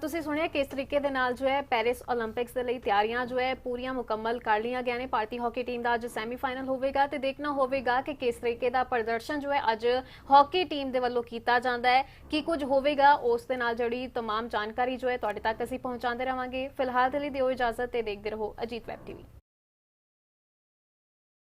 ਤੁਸੀਂ ਸੁਣਿਆ ਕਿਸ ਤਰੀਕੇ ਦੇ ਨਾਲ ਜੋ ਹੈ ਪੈਰਿਸ 올림픽ਸ ਦੇ ਲਈ ਤਿਆਰੀਆਂ ਜੋ ਹੈ ਪੂਰੀਆਂ ਮੁਕੰਮਲ ਕਰ ਲਈਆਂ ਗਿਆ ਨੇ। ਭਾਰਤੀ ਹਾਕੀ ਟੀਮ ਦਾ ਅੱਜ ਸੈਮੀਫਾਈਨਲ ਹੋਵੇਗਾ ਤੇ ਦੇਖਣਾ ਹੋਵੇਗਾ ਕਿ ਕਿਸ ਤਰੀਕੇ ਦਾ ਪ੍ਰਦਰਸ਼ਨ ਜੋ ਹੈ ਅੱਜ ਹਾਕੀ ਟੀਮ ਦੇ ਵੱਲੋਂ ਕੀਤਾ ਜਾਂਦਾ ਹੈ ਕੀ ਕੁਝ ਹੋਵੇਗਾ ਉਸ ਦੇ ਨਾਲ ਜਿਹੜੀ तमाम ਜਾਣਕਾਰੀ ਜੋ ਹੈ ਤੁਹਾਡੇ ਤੱਕ ਅਸੀਂ ਪਹੁੰਚਾਉਂਦੇ ਰਵਾਂਗੇ। ਫਿਲਹਾਲ ਦੇ ਲਈ ਦਿਓ ਇਜਾਜ਼ਤ ਤੇ ਦੇਖਦੇ ਰਹੋ ਅਜੀਤ ਵੈਬ ਟੀਵੀ।